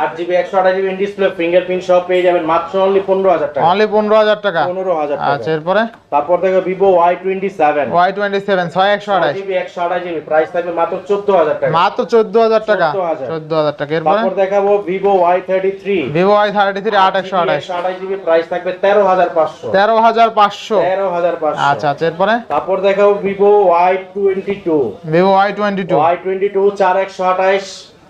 [SPEAKER 2] আট জিবি একশো আঠাশ জিবি ডিসপ্লে ফিঙ্গারপ্রিন্ট সব পেয়ে যাবেন মাত্র অনলি পনেরো হাজার টাকা।
[SPEAKER 1] অনলি পনেরো হাজার টাকা?
[SPEAKER 2] পনেরো হাজার
[SPEAKER 1] আচ্ছা এরপরে?
[SPEAKER 2] তারপর দেখো Vivo Y twenty seven
[SPEAKER 1] Y twenty seven ছয় একশো আঠাশ।
[SPEAKER 2] জিবি একশো আঠাশ জিবি প্রাইস থাকবে মাত্র চোদ্দ হাজার টাকা।
[SPEAKER 1] মাত্র চোদ্দ হাজার টাকা? চোদ্দ হাজার। টাকা। এরপরে?
[SPEAKER 2] দেখাবো Vivo Y thirty three
[SPEAKER 1] Vivo Y thirty three আট একশো আঠাশ।
[SPEAKER 2] আঠাশ জিবি প্রাইস থাকবে তেরো হাজার পাঁচশো।
[SPEAKER 1] তেরো হাজার পাঁচশো।
[SPEAKER 2] তেরো হাজার পাঁচশো।
[SPEAKER 1] আচ্ছা আচ্ছা এরপরে?
[SPEAKER 2] তারপর দেখাবো Vivo Y twenty two
[SPEAKER 1] Vivo Y twenty two
[SPEAKER 2] Y twenty two চার একশো আঠাশ।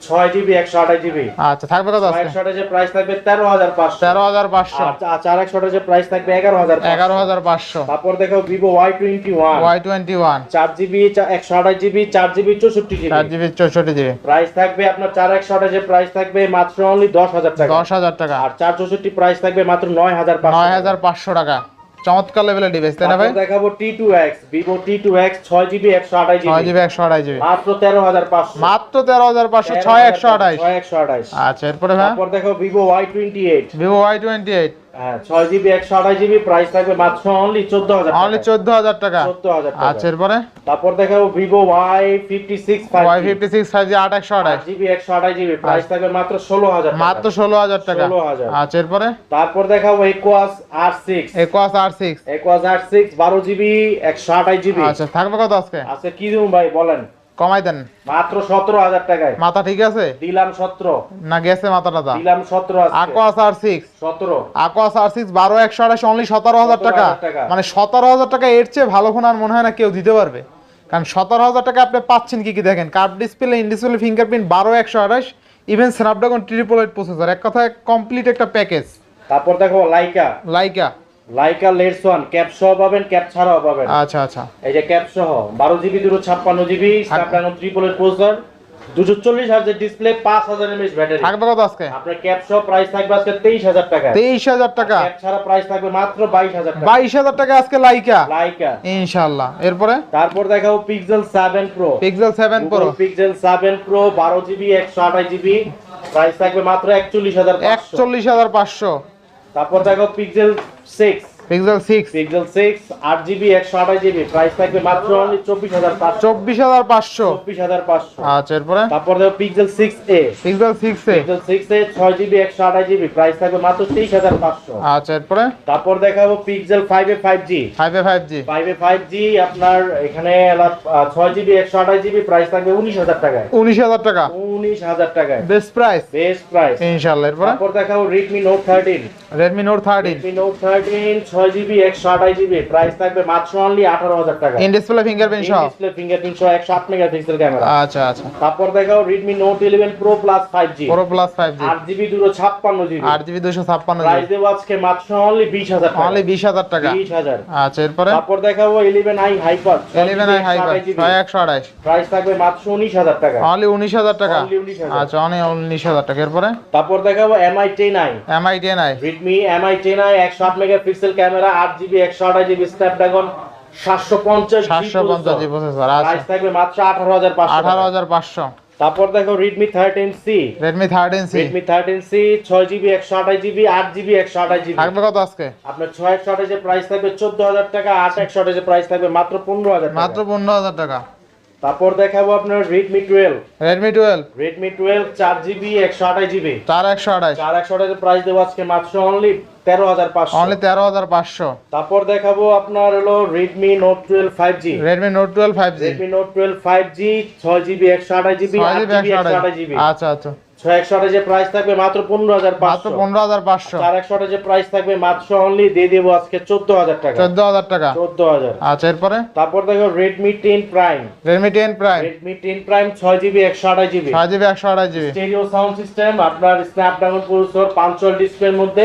[SPEAKER 2] ছয় জিবি একশো আঠাশ জিবি
[SPEAKER 1] আচ্ছা থাকবে কত আজকে
[SPEAKER 2] একশো আঠাশের প্রাইস থাকবে তেরো হাজার পাঁচশো।
[SPEAKER 1] তেরো হাজার পাঁচশো।
[SPEAKER 2] আর চার একশো আঠাশের প্রাইস থাকবে এগারো হাজার
[SPEAKER 1] এগারো হাজার পাঁচশো।
[SPEAKER 2] তারপর দেখো Vivo Y twenty one
[SPEAKER 1] Y twenty one
[SPEAKER 2] চার জিবি একশো আঠাশ জিবি চার জিবি চৌষট্টি
[SPEAKER 1] চার
[SPEAKER 2] জিবি
[SPEAKER 1] জিবি চৌষট্টি জিবি
[SPEAKER 2] প্রাইস থাকবে আপনার চার একশো আঠাশের প্রাইস থাকবে মাত্র অনলি দশ হাজার টাকা।
[SPEAKER 1] দশ হাজার টাকা।
[SPEAKER 2] আর চার চৌষট্টি প্রাইস থাকবে মাত্র নয় হাজার
[SPEAKER 1] নয় হাজার পাঁচশো টাকা। চমৎকার লেভেলের ডিভাইস তাই না ভাই?
[SPEAKER 2] দেখাবো T2X
[SPEAKER 1] Vivo
[SPEAKER 2] T2X
[SPEAKER 1] 6GB 128GB 6GB 128GB
[SPEAKER 2] মাত্র 13500
[SPEAKER 1] মাত্র
[SPEAKER 2] 13500 6128 6128
[SPEAKER 1] আচ্ছা এরপরে ভাই?
[SPEAKER 2] তারপর দেখো
[SPEAKER 1] Vivo Y28 Vivo
[SPEAKER 2] Y28 ছয় জিবি একশো আঠাশ জিবি প্রাইস থাকবে মাত্র অনলি চোদ্দ হাজার
[SPEAKER 1] অনলি চোদ্দ হাজার টাকা?
[SPEAKER 2] চোদ্দ হাজার
[SPEAKER 1] আচ্ছা এরপরে?
[SPEAKER 2] তারপর দেখাবো Vivo Y fifty six
[SPEAKER 1] Y fifty six five G আট একশো আঠাশ।
[SPEAKER 2] জিবি একশো আঠাশ জিবি প্রাইস থাকবে মাত্র ষোলো হাজার
[SPEAKER 1] মাত্র ষোলো হাজার টাকা।
[SPEAKER 2] 16,000
[SPEAKER 1] আচ্ছা এরপরে?
[SPEAKER 2] তারপর দেখাবো Aquos R six
[SPEAKER 1] Aquos R six
[SPEAKER 2] Aquos R six বারো জিবি একশো আঠাশ জিবি
[SPEAKER 1] আচ্ছা থাকবে কত আজকে?
[SPEAKER 2] আজকে কি দিন ভাই বলেন।
[SPEAKER 1] কমাই দেন।
[SPEAKER 2] মাত্র সতেরো হাজার টাকায়।
[SPEAKER 1] মাথা ঠিক আছে?
[SPEAKER 2] দিলাম সতেরো।
[SPEAKER 1] না গেছে মাথা টাথা
[SPEAKER 2] দিলাম সতেরো
[SPEAKER 1] আকোয়াস আর সিক্স
[SPEAKER 2] সতেরো।
[SPEAKER 1] আকোয়াস আর সিক্স বারো একশো আঠাশ অনলি সতেরো হাজার টাকা।
[SPEAKER 2] 17,000 টাকা।
[SPEAKER 1] মানে সতেরো হাজার টাকা এর চেয়ে ভালো ফোন আর মনে হয় না কেউ দিতে পারবে। কারণ সতেরো হাজার টাকা আপনি পাচ্ছেন কি কি দেখেন? Card display in display fingerprint বারো একশো আঠাশ even Snapdragon triple eight processor এক কথায় কমপ্লিট একটা প্যাকেজ
[SPEAKER 2] তারপর দেখো Laika
[SPEAKER 1] Laika
[SPEAKER 2] Laika let's one cap সহ পাবেন ক্যাপ ছাড়াও পাবেন।
[SPEAKER 1] আচ্ছা আচ্ছা।
[SPEAKER 2] এই যে ক্যাপ সহ বারো জিবি দুটো ছাপ্পান্ন জিবি স্ন্যাপড্রাগন ট্রিপলের প্রসেসর দুশো চল্লিশ হাজার ডিসপ্লে পাঁচ হাজার এমএস ব্যাটারি
[SPEAKER 1] থাকবে কত আজকে?
[SPEAKER 2] আপনার ক্যাপ সহ প্রাইস থাকবে আজকে তেইশ হাজার টাকা।
[SPEAKER 1] তেইশ হাজার টাকা।
[SPEAKER 2] ক্যাপ ছাড়া প্রাইস থাকবে মাত্র বাইশ হাজার টাকা।
[SPEAKER 1] বাইশ হাজার টাকা আজকে লাইকা
[SPEAKER 2] লাইকা
[SPEAKER 1] ইনশাল্লাহ এরপরে?
[SPEAKER 2] তারপর দেখাবো Pixel seven Pro
[SPEAKER 1] Pixel seven Pro
[SPEAKER 2] Pixel seven Pro বারো জিবি একশো আঠাশ জিবি প্রাইস থাকবে মাত্র একচল্লিশ হাজার
[SPEAKER 1] একচল্লিশ হাজার পাঁচশো।
[SPEAKER 2] তারপর দেখো Pixel six
[SPEAKER 1] Pixel six
[SPEAKER 2] Pixel six আট জিবি একশো আঠাশ জিবি প্রাইস থাকবে মাত্র অনলি চব্বিশ হাজার পাঁচশো।
[SPEAKER 1] চব্বিশ হাজার পাঁচশো।
[SPEAKER 2] চব্বিশ হাজার পাঁচশো।
[SPEAKER 1] আচ্ছা এরপরে?
[SPEAKER 2] তারপর দেখো Pixel six A
[SPEAKER 1] Pixel six A
[SPEAKER 2] Pixel six A ছয় জিবি একশো আঠাশ জিবি প্রাইস থাকবে মাত্র তেইশ হাজার পাঁচশো।
[SPEAKER 1] আচ্ছা এরপরে?
[SPEAKER 2] তারপর দেখাবো Pixel five A five G
[SPEAKER 1] five A five G
[SPEAKER 2] five A five G আপনার এখানে আহ, ছয় জিবি একশো আঠাশ জিবি প্রাইস থাকবে উনিশ হাজার টাকায়।
[SPEAKER 1] উনিশ হাজার টাকা।
[SPEAKER 2] উনিশ হাজার টাকায়।
[SPEAKER 1] বেস্ট প্রাইস
[SPEAKER 2] বেস্ট প্রাইস
[SPEAKER 1] ইনশাল্লাহ এরপরে?
[SPEAKER 2] তারপর দেখাবো Redmi Note thirteen
[SPEAKER 1] Redmi Note thirteen
[SPEAKER 2] Redmi Note thirteen ছয় জিবি একশো আঠাশ জিবি প্রাইস থাকবে মাত্র অনলি আঠারো হাজার টাকা।
[SPEAKER 1] ইন ডিসপ্লে ফিঙ্গারপ্রিন্ট সহ?
[SPEAKER 2] ডিসপ্লে ফিঙ্গারপ্রিন্ট সহ একশো আট মেগাপিক্সেল ক্যামেরা
[SPEAKER 1] আচ্ছা আচ্ছা।
[SPEAKER 2] তারপর দেখাও Redmi Note eleven Pro plus five G
[SPEAKER 1] Pro plus five G
[SPEAKER 2] আট জিবি দুটো ছাপ্পান্ন জিবি
[SPEAKER 1] আট জিবি দুশো ছাপ্পান্ন
[SPEAKER 2] প্রাইস দেবো আজকে মাত্র অনলি বিশ হাজার
[SPEAKER 1] অনলি বিশ হাজার টাকা।
[SPEAKER 2] বিশ হাজার।
[SPEAKER 1] আচ্ছা এরপরে?
[SPEAKER 2] তারপর দেখাবো eleven I hyper
[SPEAKER 1] I high ছয় একশো আঠাশ।
[SPEAKER 2] প্রাইস থাকবে মাত্র উনিশ হাজার টাকা।
[SPEAKER 1] অনলি উনিশ হাজার টাকা? আচ্ছা অনলি উনিশ হাজার টাকা। এরপরে?
[SPEAKER 2] তারপর দেখাবো Mi ten I
[SPEAKER 1] Mi ten I
[SPEAKER 2] Redmi Mi ten I একশো আট মেগাপিক্সেল ক্যামেরা আট জিবি একশো আঠাশ জিবি স্ন্যাপড্রাগন সাতশো পঞ্চাশ
[SPEAKER 1] সাতশো পঞ্চাশ জি
[SPEAKER 2] প্রাইস থাকবে মাত্র আঠারো হাজার পাঁচশো
[SPEAKER 1] আঠারো হাজার পাঁচশো।
[SPEAKER 2] তারপর দেখো Redmi thirteen C
[SPEAKER 1] Redmi thirteen C
[SPEAKER 2] Redmi thirteen C ছয় জিবি একশো আঠাশ জিবি আট জিবি একশো আঠাশ জিবি।
[SPEAKER 1] থাকবে কত আজকে?
[SPEAKER 2] আপনার ছয় একশো আঠাশের প্রাইস থাকবে চোদ্দ হাজার টাকা আট একশো আঠাশের প্রাইস থাকবে মাত্র পনেরো হাজার
[SPEAKER 1] মাত্র
[SPEAKER 2] মাত্র
[SPEAKER 1] পনেরো হাজার টাকা।
[SPEAKER 2] তারপর দেখাবো আপনার চার জিবি একশো আঠাশ জিবি
[SPEAKER 1] চার একশো আঠাশ।
[SPEAKER 2] চার একশো আঠাশের প্রাইস দেব আজকে মাত্র অনলি তেরো হাজার পাঁচশো।
[SPEAKER 1] অনলি তেরো হাজার পাঁচশো।
[SPEAKER 2] তারপর দেখাবো আপনার হলো জি ছয় জিবি একশো আঠাশ জিবি
[SPEAKER 1] ছয়
[SPEAKER 2] আট
[SPEAKER 1] জিবি
[SPEAKER 2] জিবি
[SPEAKER 1] একশো
[SPEAKER 2] একশো আঠাশ
[SPEAKER 1] আঠাশ
[SPEAKER 2] জিবি
[SPEAKER 1] আচ্ছা আচ্ছা।
[SPEAKER 2] ছয় একশো প্রাইস থাকবে মাত্র পনেরো হাজার
[SPEAKER 1] মাত্র পনেরো হাজার পাঁচশো।
[SPEAKER 2] চার একশো প্রাইস থাকবে মাত্র অনলি দিয়ে দেবো আজকে চোদ্দ হাজার টাকা।
[SPEAKER 1] চোদ্দ হাজার টাকা।
[SPEAKER 2] চোদ্দ হাজার।
[SPEAKER 1] আচ্ছা এরপরে?
[SPEAKER 2] তারপর দেখো Redmi ten Prime
[SPEAKER 1] Redmi ten Prime
[SPEAKER 2] Redmi ten Prime ছয় জিবি একশো আঠাশ জিবি
[SPEAKER 1] ছয় জিবি একশো আঠাশ জিবি
[SPEAKER 2] স্টেরিও সাউন্ড সিস্টেম আপনার স্ন্যাপড্রাগন প্রসেসর পাঁচশোল ডিসপ্লের মধ্যে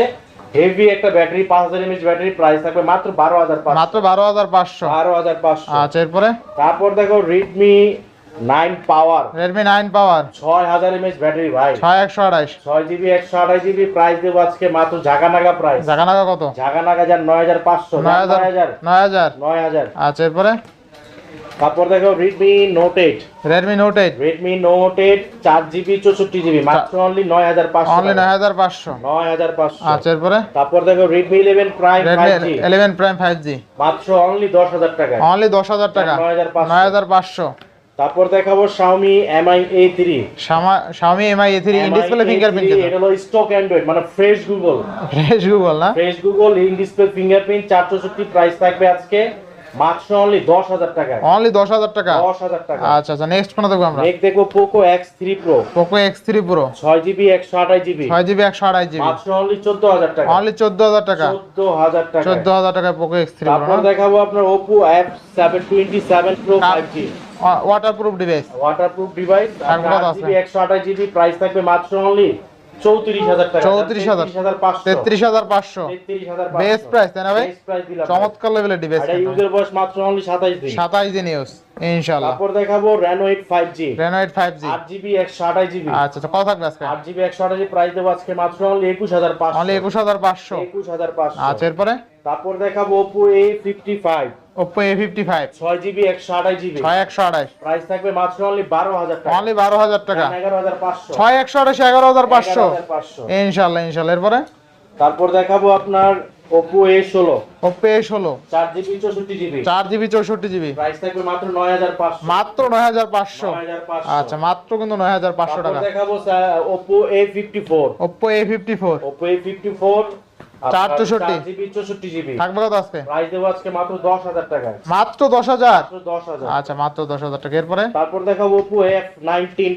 [SPEAKER 2] হেভি একটা ব্যাটারি পাঁচ হাজার এমএচ ব্যাটারি প্রাইস থাকবে মাত্র বারো হাজার
[SPEAKER 1] মাত্র বারো হাজার পাঁচশো।
[SPEAKER 2] বারো হাজার পাঁচশো।
[SPEAKER 1] আচ্ছা এরপরে?
[SPEAKER 2] তারপর দেখো Redmi nine power.
[SPEAKER 1] Redmi nine power
[SPEAKER 2] ছয় হাজার এমএচ ব্যাটারি ভাই।
[SPEAKER 1] ছয় একশো আঠাশ
[SPEAKER 2] ছয় জিবি একশো আঠাশ জিবি প্রাইস দেবো আজকে মাত্র ঝাঁকানাগা প্রাইস
[SPEAKER 1] জাগানাগা কত?
[SPEAKER 2] ঝাঁকানাগা যার নয় হাজার পাঁচশো
[SPEAKER 1] নয় হাজার
[SPEAKER 2] নয় হাজার।
[SPEAKER 1] নয় হাজার। আচ্ছা এরপরে?
[SPEAKER 2] তারপর দেখো Redmi Note eight
[SPEAKER 1] Redmi Note eight
[SPEAKER 2] Redmi Note eight চার জিবি চৌষট্টি জিবি মাত্র অনলি নয় হাজার পাঁচশো।
[SPEAKER 1] অনলি নয় হাজার পাঁচশো।
[SPEAKER 2] নয় হাজার পাঁচশো।
[SPEAKER 1] আচ্ছা এরপরে?
[SPEAKER 2] তারপর দেখো Redmi eleven Prime
[SPEAKER 1] eleven Prime five G
[SPEAKER 2] মাত্র অনলি দশ হাজার টাকা
[SPEAKER 1] অনলি দশ হাজার টাকা।
[SPEAKER 2] নয় হাজার পাঁচশো। তারপর দেখাবো Xiaomi Mi
[SPEAKER 1] A3 Xiaomi Mi A3 in display fingerprint
[SPEAKER 2] এটা হলো স্টক Android মানে ফ্রেশ গুগল
[SPEAKER 1] ফ্রেশ গুগল না?
[SPEAKER 2] Fresh Google in display fingerprint 460 price থাকবে আজকে। মাত্র অনলি 10000 টাকা
[SPEAKER 1] অনলি 10000 টাকা?
[SPEAKER 2] 10000 টাকা।
[SPEAKER 1] আচ্ছা আচ্ছা নেক্সট কোন দেখব আমরা।
[SPEAKER 2] নেক্সট
[SPEAKER 1] দেখো
[SPEAKER 2] Poco X3 Pro Poco X3
[SPEAKER 1] Pro 6GB 128GB 6GB 128GB
[SPEAKER 2] মাত্র অনলি 14000 টাকা।
[SPEAKER 1] অনলি 14000 টাকা।
[SPEAKER 2] 14000 টাকা
[SPEAKER 1] 14000 টাকা Poco X3 Pro
[SPEAKER 2] তারপর দেখাবো আপনার Oppo F727 Pro
[SPEAKER 1] 5G waterproof device
[SPEAKER 2] waterproof device
[SPEAKER 1] আর কত আছে?
[SPEAKER 2] 128 জিবি প্রাইস থাকবে মাত্র অনলি
[SPEAKER 1] 34000 টাকা।
[SPEAKER 2] 34500 33500
[SPEAKER 1] বেস প্রাইস তাই না ভাই? চমৎকার লেভেলের ডিভাইস
[SPEAKER 2] এটা ইউজার বয়স মাত্র অনলি 27 দিন।
[SPEAKER 1] 27 দিন ইউজ ইনশাআল্লাহ।
[SPEAKER 2] তারপর দেখাবো
[SPEAKER 1] Reno 8 5G
[SPEAKER 2] Reno 8 5G 8GB 128GB
[SPEAKER 1] আচ্ছা তো কত থাকবে আজকে?
[SPEAKER 2] 8GB 128GB প্রাইস দেব আজকে মাত্র অনলি 21500
[SPEAKER 1] অনলি
[SPEAKER 2] 21500 21500
[SPEAKER 1] আচ্ছা এরপরে?
[SPEAKER 2] তারপর দেখাবো Oppo A55 Oppo A55
[SPEAKER 1] 6GB 128GB 6128
[SPEAKER 2] price থাকবে মাত্র অনলি 12000 টাকা।
[SPEAKER 1] অনলি 12000 টাকা। 11500 6128
[SPEAKER 2] 11500
[SPEAKER 1] ইনশাআল্লাহ ইনশাআল্লাহ। এরপরে?
[SPEAKER 2] তারপর দেখাবো আপনার Oppo A16 Oppo A16
[SPEAKER 1] 4GB 64GB 4GB 64GB
[SPEAKER 2] price থাকবে মাত্র 9500
[SPEAKER 1] মাত্র
[SPEAKER 2] 9500
[SPEAKER 1] আচ্ছা মাত্র কিন্তু
[SPEAKER 2] 9500
[SPEAKER 1] টাকা।
[SPEAKER 2] দেখাবো Oppo
[SPEAKER 1] A54 Oppo
[SPEAKER 2] A54 Oppo A54
[SPEAKER 1] থাকবে কত আজকে?
[SPEAKER 2] আজকে মাত্র দশ হাজার টাকা
[SPEAKER 1] মাত্র দশ হাজার?
[SPEAKER 2] মাত্র দশ হাজার।
[SPEAKER 1] আচ্ছা মাত্র দশ হাজার টাকা। এরপরে?
[SPEAKER 2] তারপর দেখাবো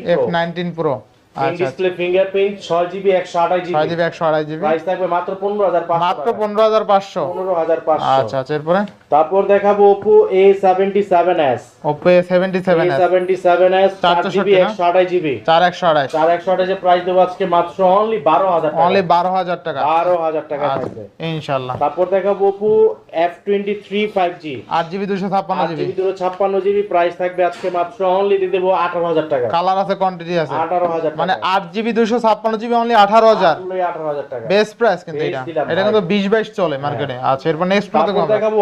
[SPEAKER 2] এফ নাইনটিন
[SPEAKER 1] প্রো আচ্ছা।
[SPEAKER 2] ডিসপ্লে ফিঙ্গারপ্রিন্ট ছয় জিবি একশো আঠাশ
[SPEAKER 1] ছয়
[SPEAKER 2] জিবি
[SPEAKER 1] জিবি একশো আড়াই জিবি
[SPEAKER 2] প্রাইস থাকবে মাত্র পনেরো
[SPEAKER 1] মাত্র
[SPEAKER 2] পাঁচশো
[SPEAKER 1] পনেরো হাজার পাঁচশো।
[SPEAKER 2] পনেরো হাজার পাঁচশো।
[SPEAKER 1] আচ্ছা আচ্ছা এরপরে?
[SPEAKER 2] তারপর দেখাবো জিবি জিবি
[SPEAKER 1] চার একশো আড়াই
[SPEAKER 2] চার একশো আঠাশে প্রাইস দেবো আজকে মাত্র অনলি বারো হাজার টাকা।
[SPEAKER 1] অনলি বারো হাজার টাকা।
[SPEAKER 2] বারো হাজার টাকা
[SPEAKER 1] আচ্ছা
[SPEAKER 2] থাকবে। তারপর দেখাবো Oppo F twenty three five G
[SPEAKER 1] আট জিবি দুশো ছাপ্পান্ন জিবি
[SPEAKER 2] জিবি দুশো ছাপ্পান্ন জিবি প্রাইস থাকবে আজকে মাত্র অনলি দিয়ে দেবো আঠারো হাজার টাকা।
[SPEAKER 1] কালার আছে কোয়ান্টিটি আছে।
[SPEAKER 2] আঠারো হাজার
[SPEAKER 1] মানে
[SPEAKER 2] টাকা।
[SPEAKER 1] আট জিবি দুশো ছাপ্পান্ন জিবি অনলি আঠারো হাজার।
[SPEAKER 2] Only আঠারো হাজার টাকা।
[SPEAKER 1] বেস্ট প্রাইস কিন্তু এটা। এটা কিন্তু 20 22 চলে মার্কেটে আচ্ছা এরপর নেক্সট
[SPEAKER 2] কত দেখাবো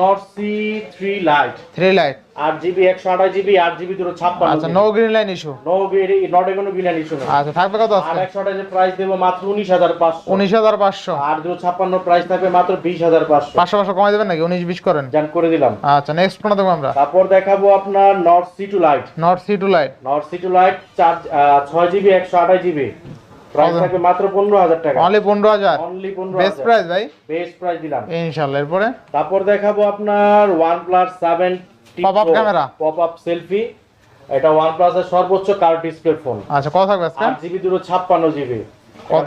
[SPEAKER 2] Nord CE three Lite
[SPEAKER 1] three Lite
[SPEAKER 2] আট জিবি একশো জিবি আট জিবি দুটো ছাপ্পান্ন
[SPEAKER 1] আচ্ছা লাইন
[SPEAKER 2] নো নট লাইন
[SPEAKER 1] আচ্ছা থাকবে
[SPEAKER 2] আর একশো প্রাইস মাত্র উনিশ হাজার
[SPEAKER 1] উনিশ হাজার পাঁচশো।
[SPEAKER 2] আর ছাপ্পান্ন প্রাইস থাকবে মাত্র বিশ হাজার
[SPEAKER 1] দেবেন নাকি? উনিশ বিশ করেন।
[SPEAKER 2] করে দিলাম।
[SPEAKER 1] আচ্ছা নেক্সট আমরা।
[SPEAKER 2] তারপর দেখাবো আপনার Nord CE two
[SPEAKER 1] Nord CE two
[SPEAKER 2] Nord CE two চার ছয় জিবি একশো জিবি। প্রাইস
[SPEAKER 1] আচ্ছা।
[SPEAKER 2] থাকবে মাত্র 15000 টাকা।
[SPEAKER 1] Only 15000
[SPEAKER 2] only
[SPEAKER 1] price
[SPEAKER 2] best price দিলাম। তারপর দেখাবো আপনার pop
[SPEAKER 1] up camera
[SPEAKER 2] pop up selfie এটা OnePlus এর সর্বোচ্চ কার ডিসপ্লে ফোন
[SPEAKER 1] আচ্ছা কত থাকবে আজকে?
[SPEAKER 2] 8 জিবি 256 জিবি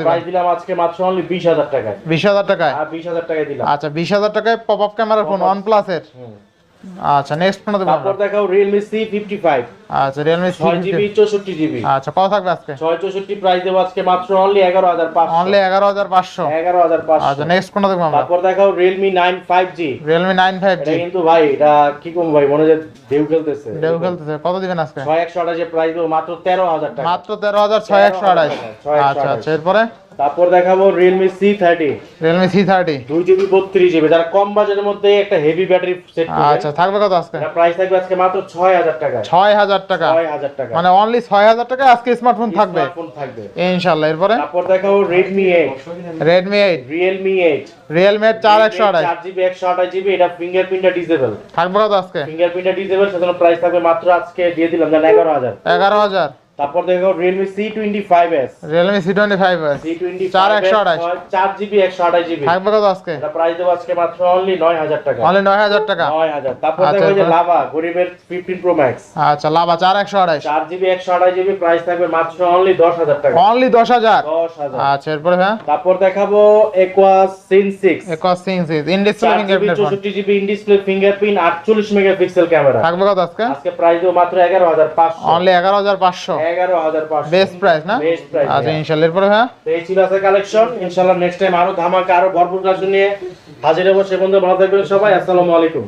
[SPEAKER 2] প্রাইস দিলাম আজকে মাত্র টাকায়।
[SPEAKER 1] 20000 টাকায়?
[SPEAKER 2] হ্যাঁ 20000 টাকায় দিলাম।
[SPEAKER 1] আচ্ছা 20000 টাকায় pop up camera phone OnePlus
[SPEAKER 2] এর
[SPEAKER 1] আচ্ছা নেক্সট ফোন দেবো
[SPEAKER 2] তারপর দেখাও ফিফটি ফাইভ
[SPEAKER 1] আচ্ছা রিয়েলমি সি
[SPEAKER 2] ছয় জিবি চৌষট্টি জিবি
[SPEAKER 1] আচ্ছা কত থাকবে আজকে?
[SPEAKER 2] ছয় চৌষট্টি প্রাইস দেবো আজকে মাত্র অনলি এগারো হাজার পাঁচশো।
[SPEAKER 1] অনলি এগারো হাজার পাঁচশো।
[SPEAKER 2] এগারো হাজার পাঁচশো।
[SPEAKER 1] আচ্ছা নেক্সট কোনটা দেখব আমরা।
[SPEAKER 2] তারপর দেখাও nine five G
[SPEAKER 1] Realme nine five
[SPEAKER 2] এটা
[SPEAKER 1] জি
[SPEAKER 2] কিন্তু ভাই এটা কি কম ভাই মনে হয় ঢেউ খেলতেছে।
[SPEAKER 1] দেউ খেলতেছে। কত দিবেন আজকে?
[SPEAKER 2] ছয় একশো আঠাশে প্রাইস দেবো মাত্র তেরো হাজার টাকা।
[SPEAKER 1] মাত্র তেরো হাজার ছয় একশো আঠাশ।
[SPEAKER 2] 6,128
[SPEAKER 1] আচ্ছা আচ্ছা এরপরে?
[SPEAKER 2] তারপর দেখাবো সি থার্টি দুই জিবি বত্রিশ জিবি যারা কম বাজেটের মধ্যে একটা হেভি ব্যাটারি সেট
[SPEAKER 1] আচ্ছা থাকবে কত আজকে?
[SPEAKER 2] এটা প্রাইস থাকবে আজকে মাত্র ছয় হাজার টাকা
[SPEAKER 1] ছয় হাজার টাকা।
[SPEAKER 2] ছয় হাজার টাকা।
[SPEAKER 1] মানে অনলি ছয় হাজার টাকা আজকে স্মার্টফোন থাকবে?
[SPEAKER 2] ফোন থাকবে।
[SPEAKER 1] ইনশাল্লাহ এরপরে?
[SPEAKER 2] তারপর দেখাবো রিয়েলমি এইট
[SPEAKER 1] রিয়েলমি এইট চার একশো আঠাশ
[SPEAKER 2] চার জিবি একশো আঠাশ জিবি এটা ফিঙ্গারপ্রিন্টটা ডিসেবল
[SPEAKER 1] থাকবে কত আজকে?
[SPEAKER 2] ফিঙ্গারপ্রিন্টটা ডিসেবল সেজন্য প্রাইস থাকবে মাত্র আজকে দিয়ে দিলাম জান এগারো হাজার।
[SPEAKER 1] এগারো হাজার।
[SPEAKER 2] তারপর দেখো
[SPEAKER 1] চার একশো আঠাশ।
[SPEAKER 2] চার জিবি একশো আঠাশ জিবি
[SPEAKER 1] থাকবে কত আজকে?
[SPEAKER 2] এটা প্রাইস দেবো আজকে মাত্র অনলি নয় হাজার টাকা।
[SPEAKER 1] অনলি নয় হাজার টাকা?
[SPEAKER 2] নয় হাজার। তারপর
[SPEAKER 1] আচ্ছা,
[SPEAKER 2] দেখো যে লাভা গরিবের ফিফটিন প্রো ম্যাক্স
[SPEAKER 1] আচ্ছা লাভা চার একশো আঠাশ।
[SPEAKER 2] চার জিবি একশো আঠাশ জিবি প্রাইস থাকবে মাত্র অনলি দশ হাজার টাকা।
[SPEAKER 1] অনলি দশ হাজার?
[SPEAKER 2] দশ
[SPEAKER 1] আচ্ছা এরপরে হ্যাঁ?
[SPEAKER 2] তারপর দেখাবো Aquos sense six
[SPEAKER 1] Aquos six in display fingerprint phone
[SPEAKER 2] চৌষট্টি জিবি ইন ডিসপ্লে ফিঙ্গারপ্রিন্ট আটচল্লিশ মেগাপিক্সেল ক্যামেরা
[SPEAKER 1] থাকবে কত আজকে?
[SPEAKER 2] আজকে প্রাইস দেবো মাত্র এগারো হাজার পাঁচশো।
[SPEAKER 1] অনলি এগারো বেস্ট প্রাইস না? আচ্ছা। ইনশাল্লাহ এরপরে হ্যাঁ
[SPEAKER 2] তো এই ছিল কালেকশন ইনশাআল্লাহ নেক্সট টাইম আরও ধামাকা আরও ভরপুর কাজ নিয়ে হাজির হব। সে বন্ধু ভালো থাকবেন সবাই। আসসালামু আলাইকুম।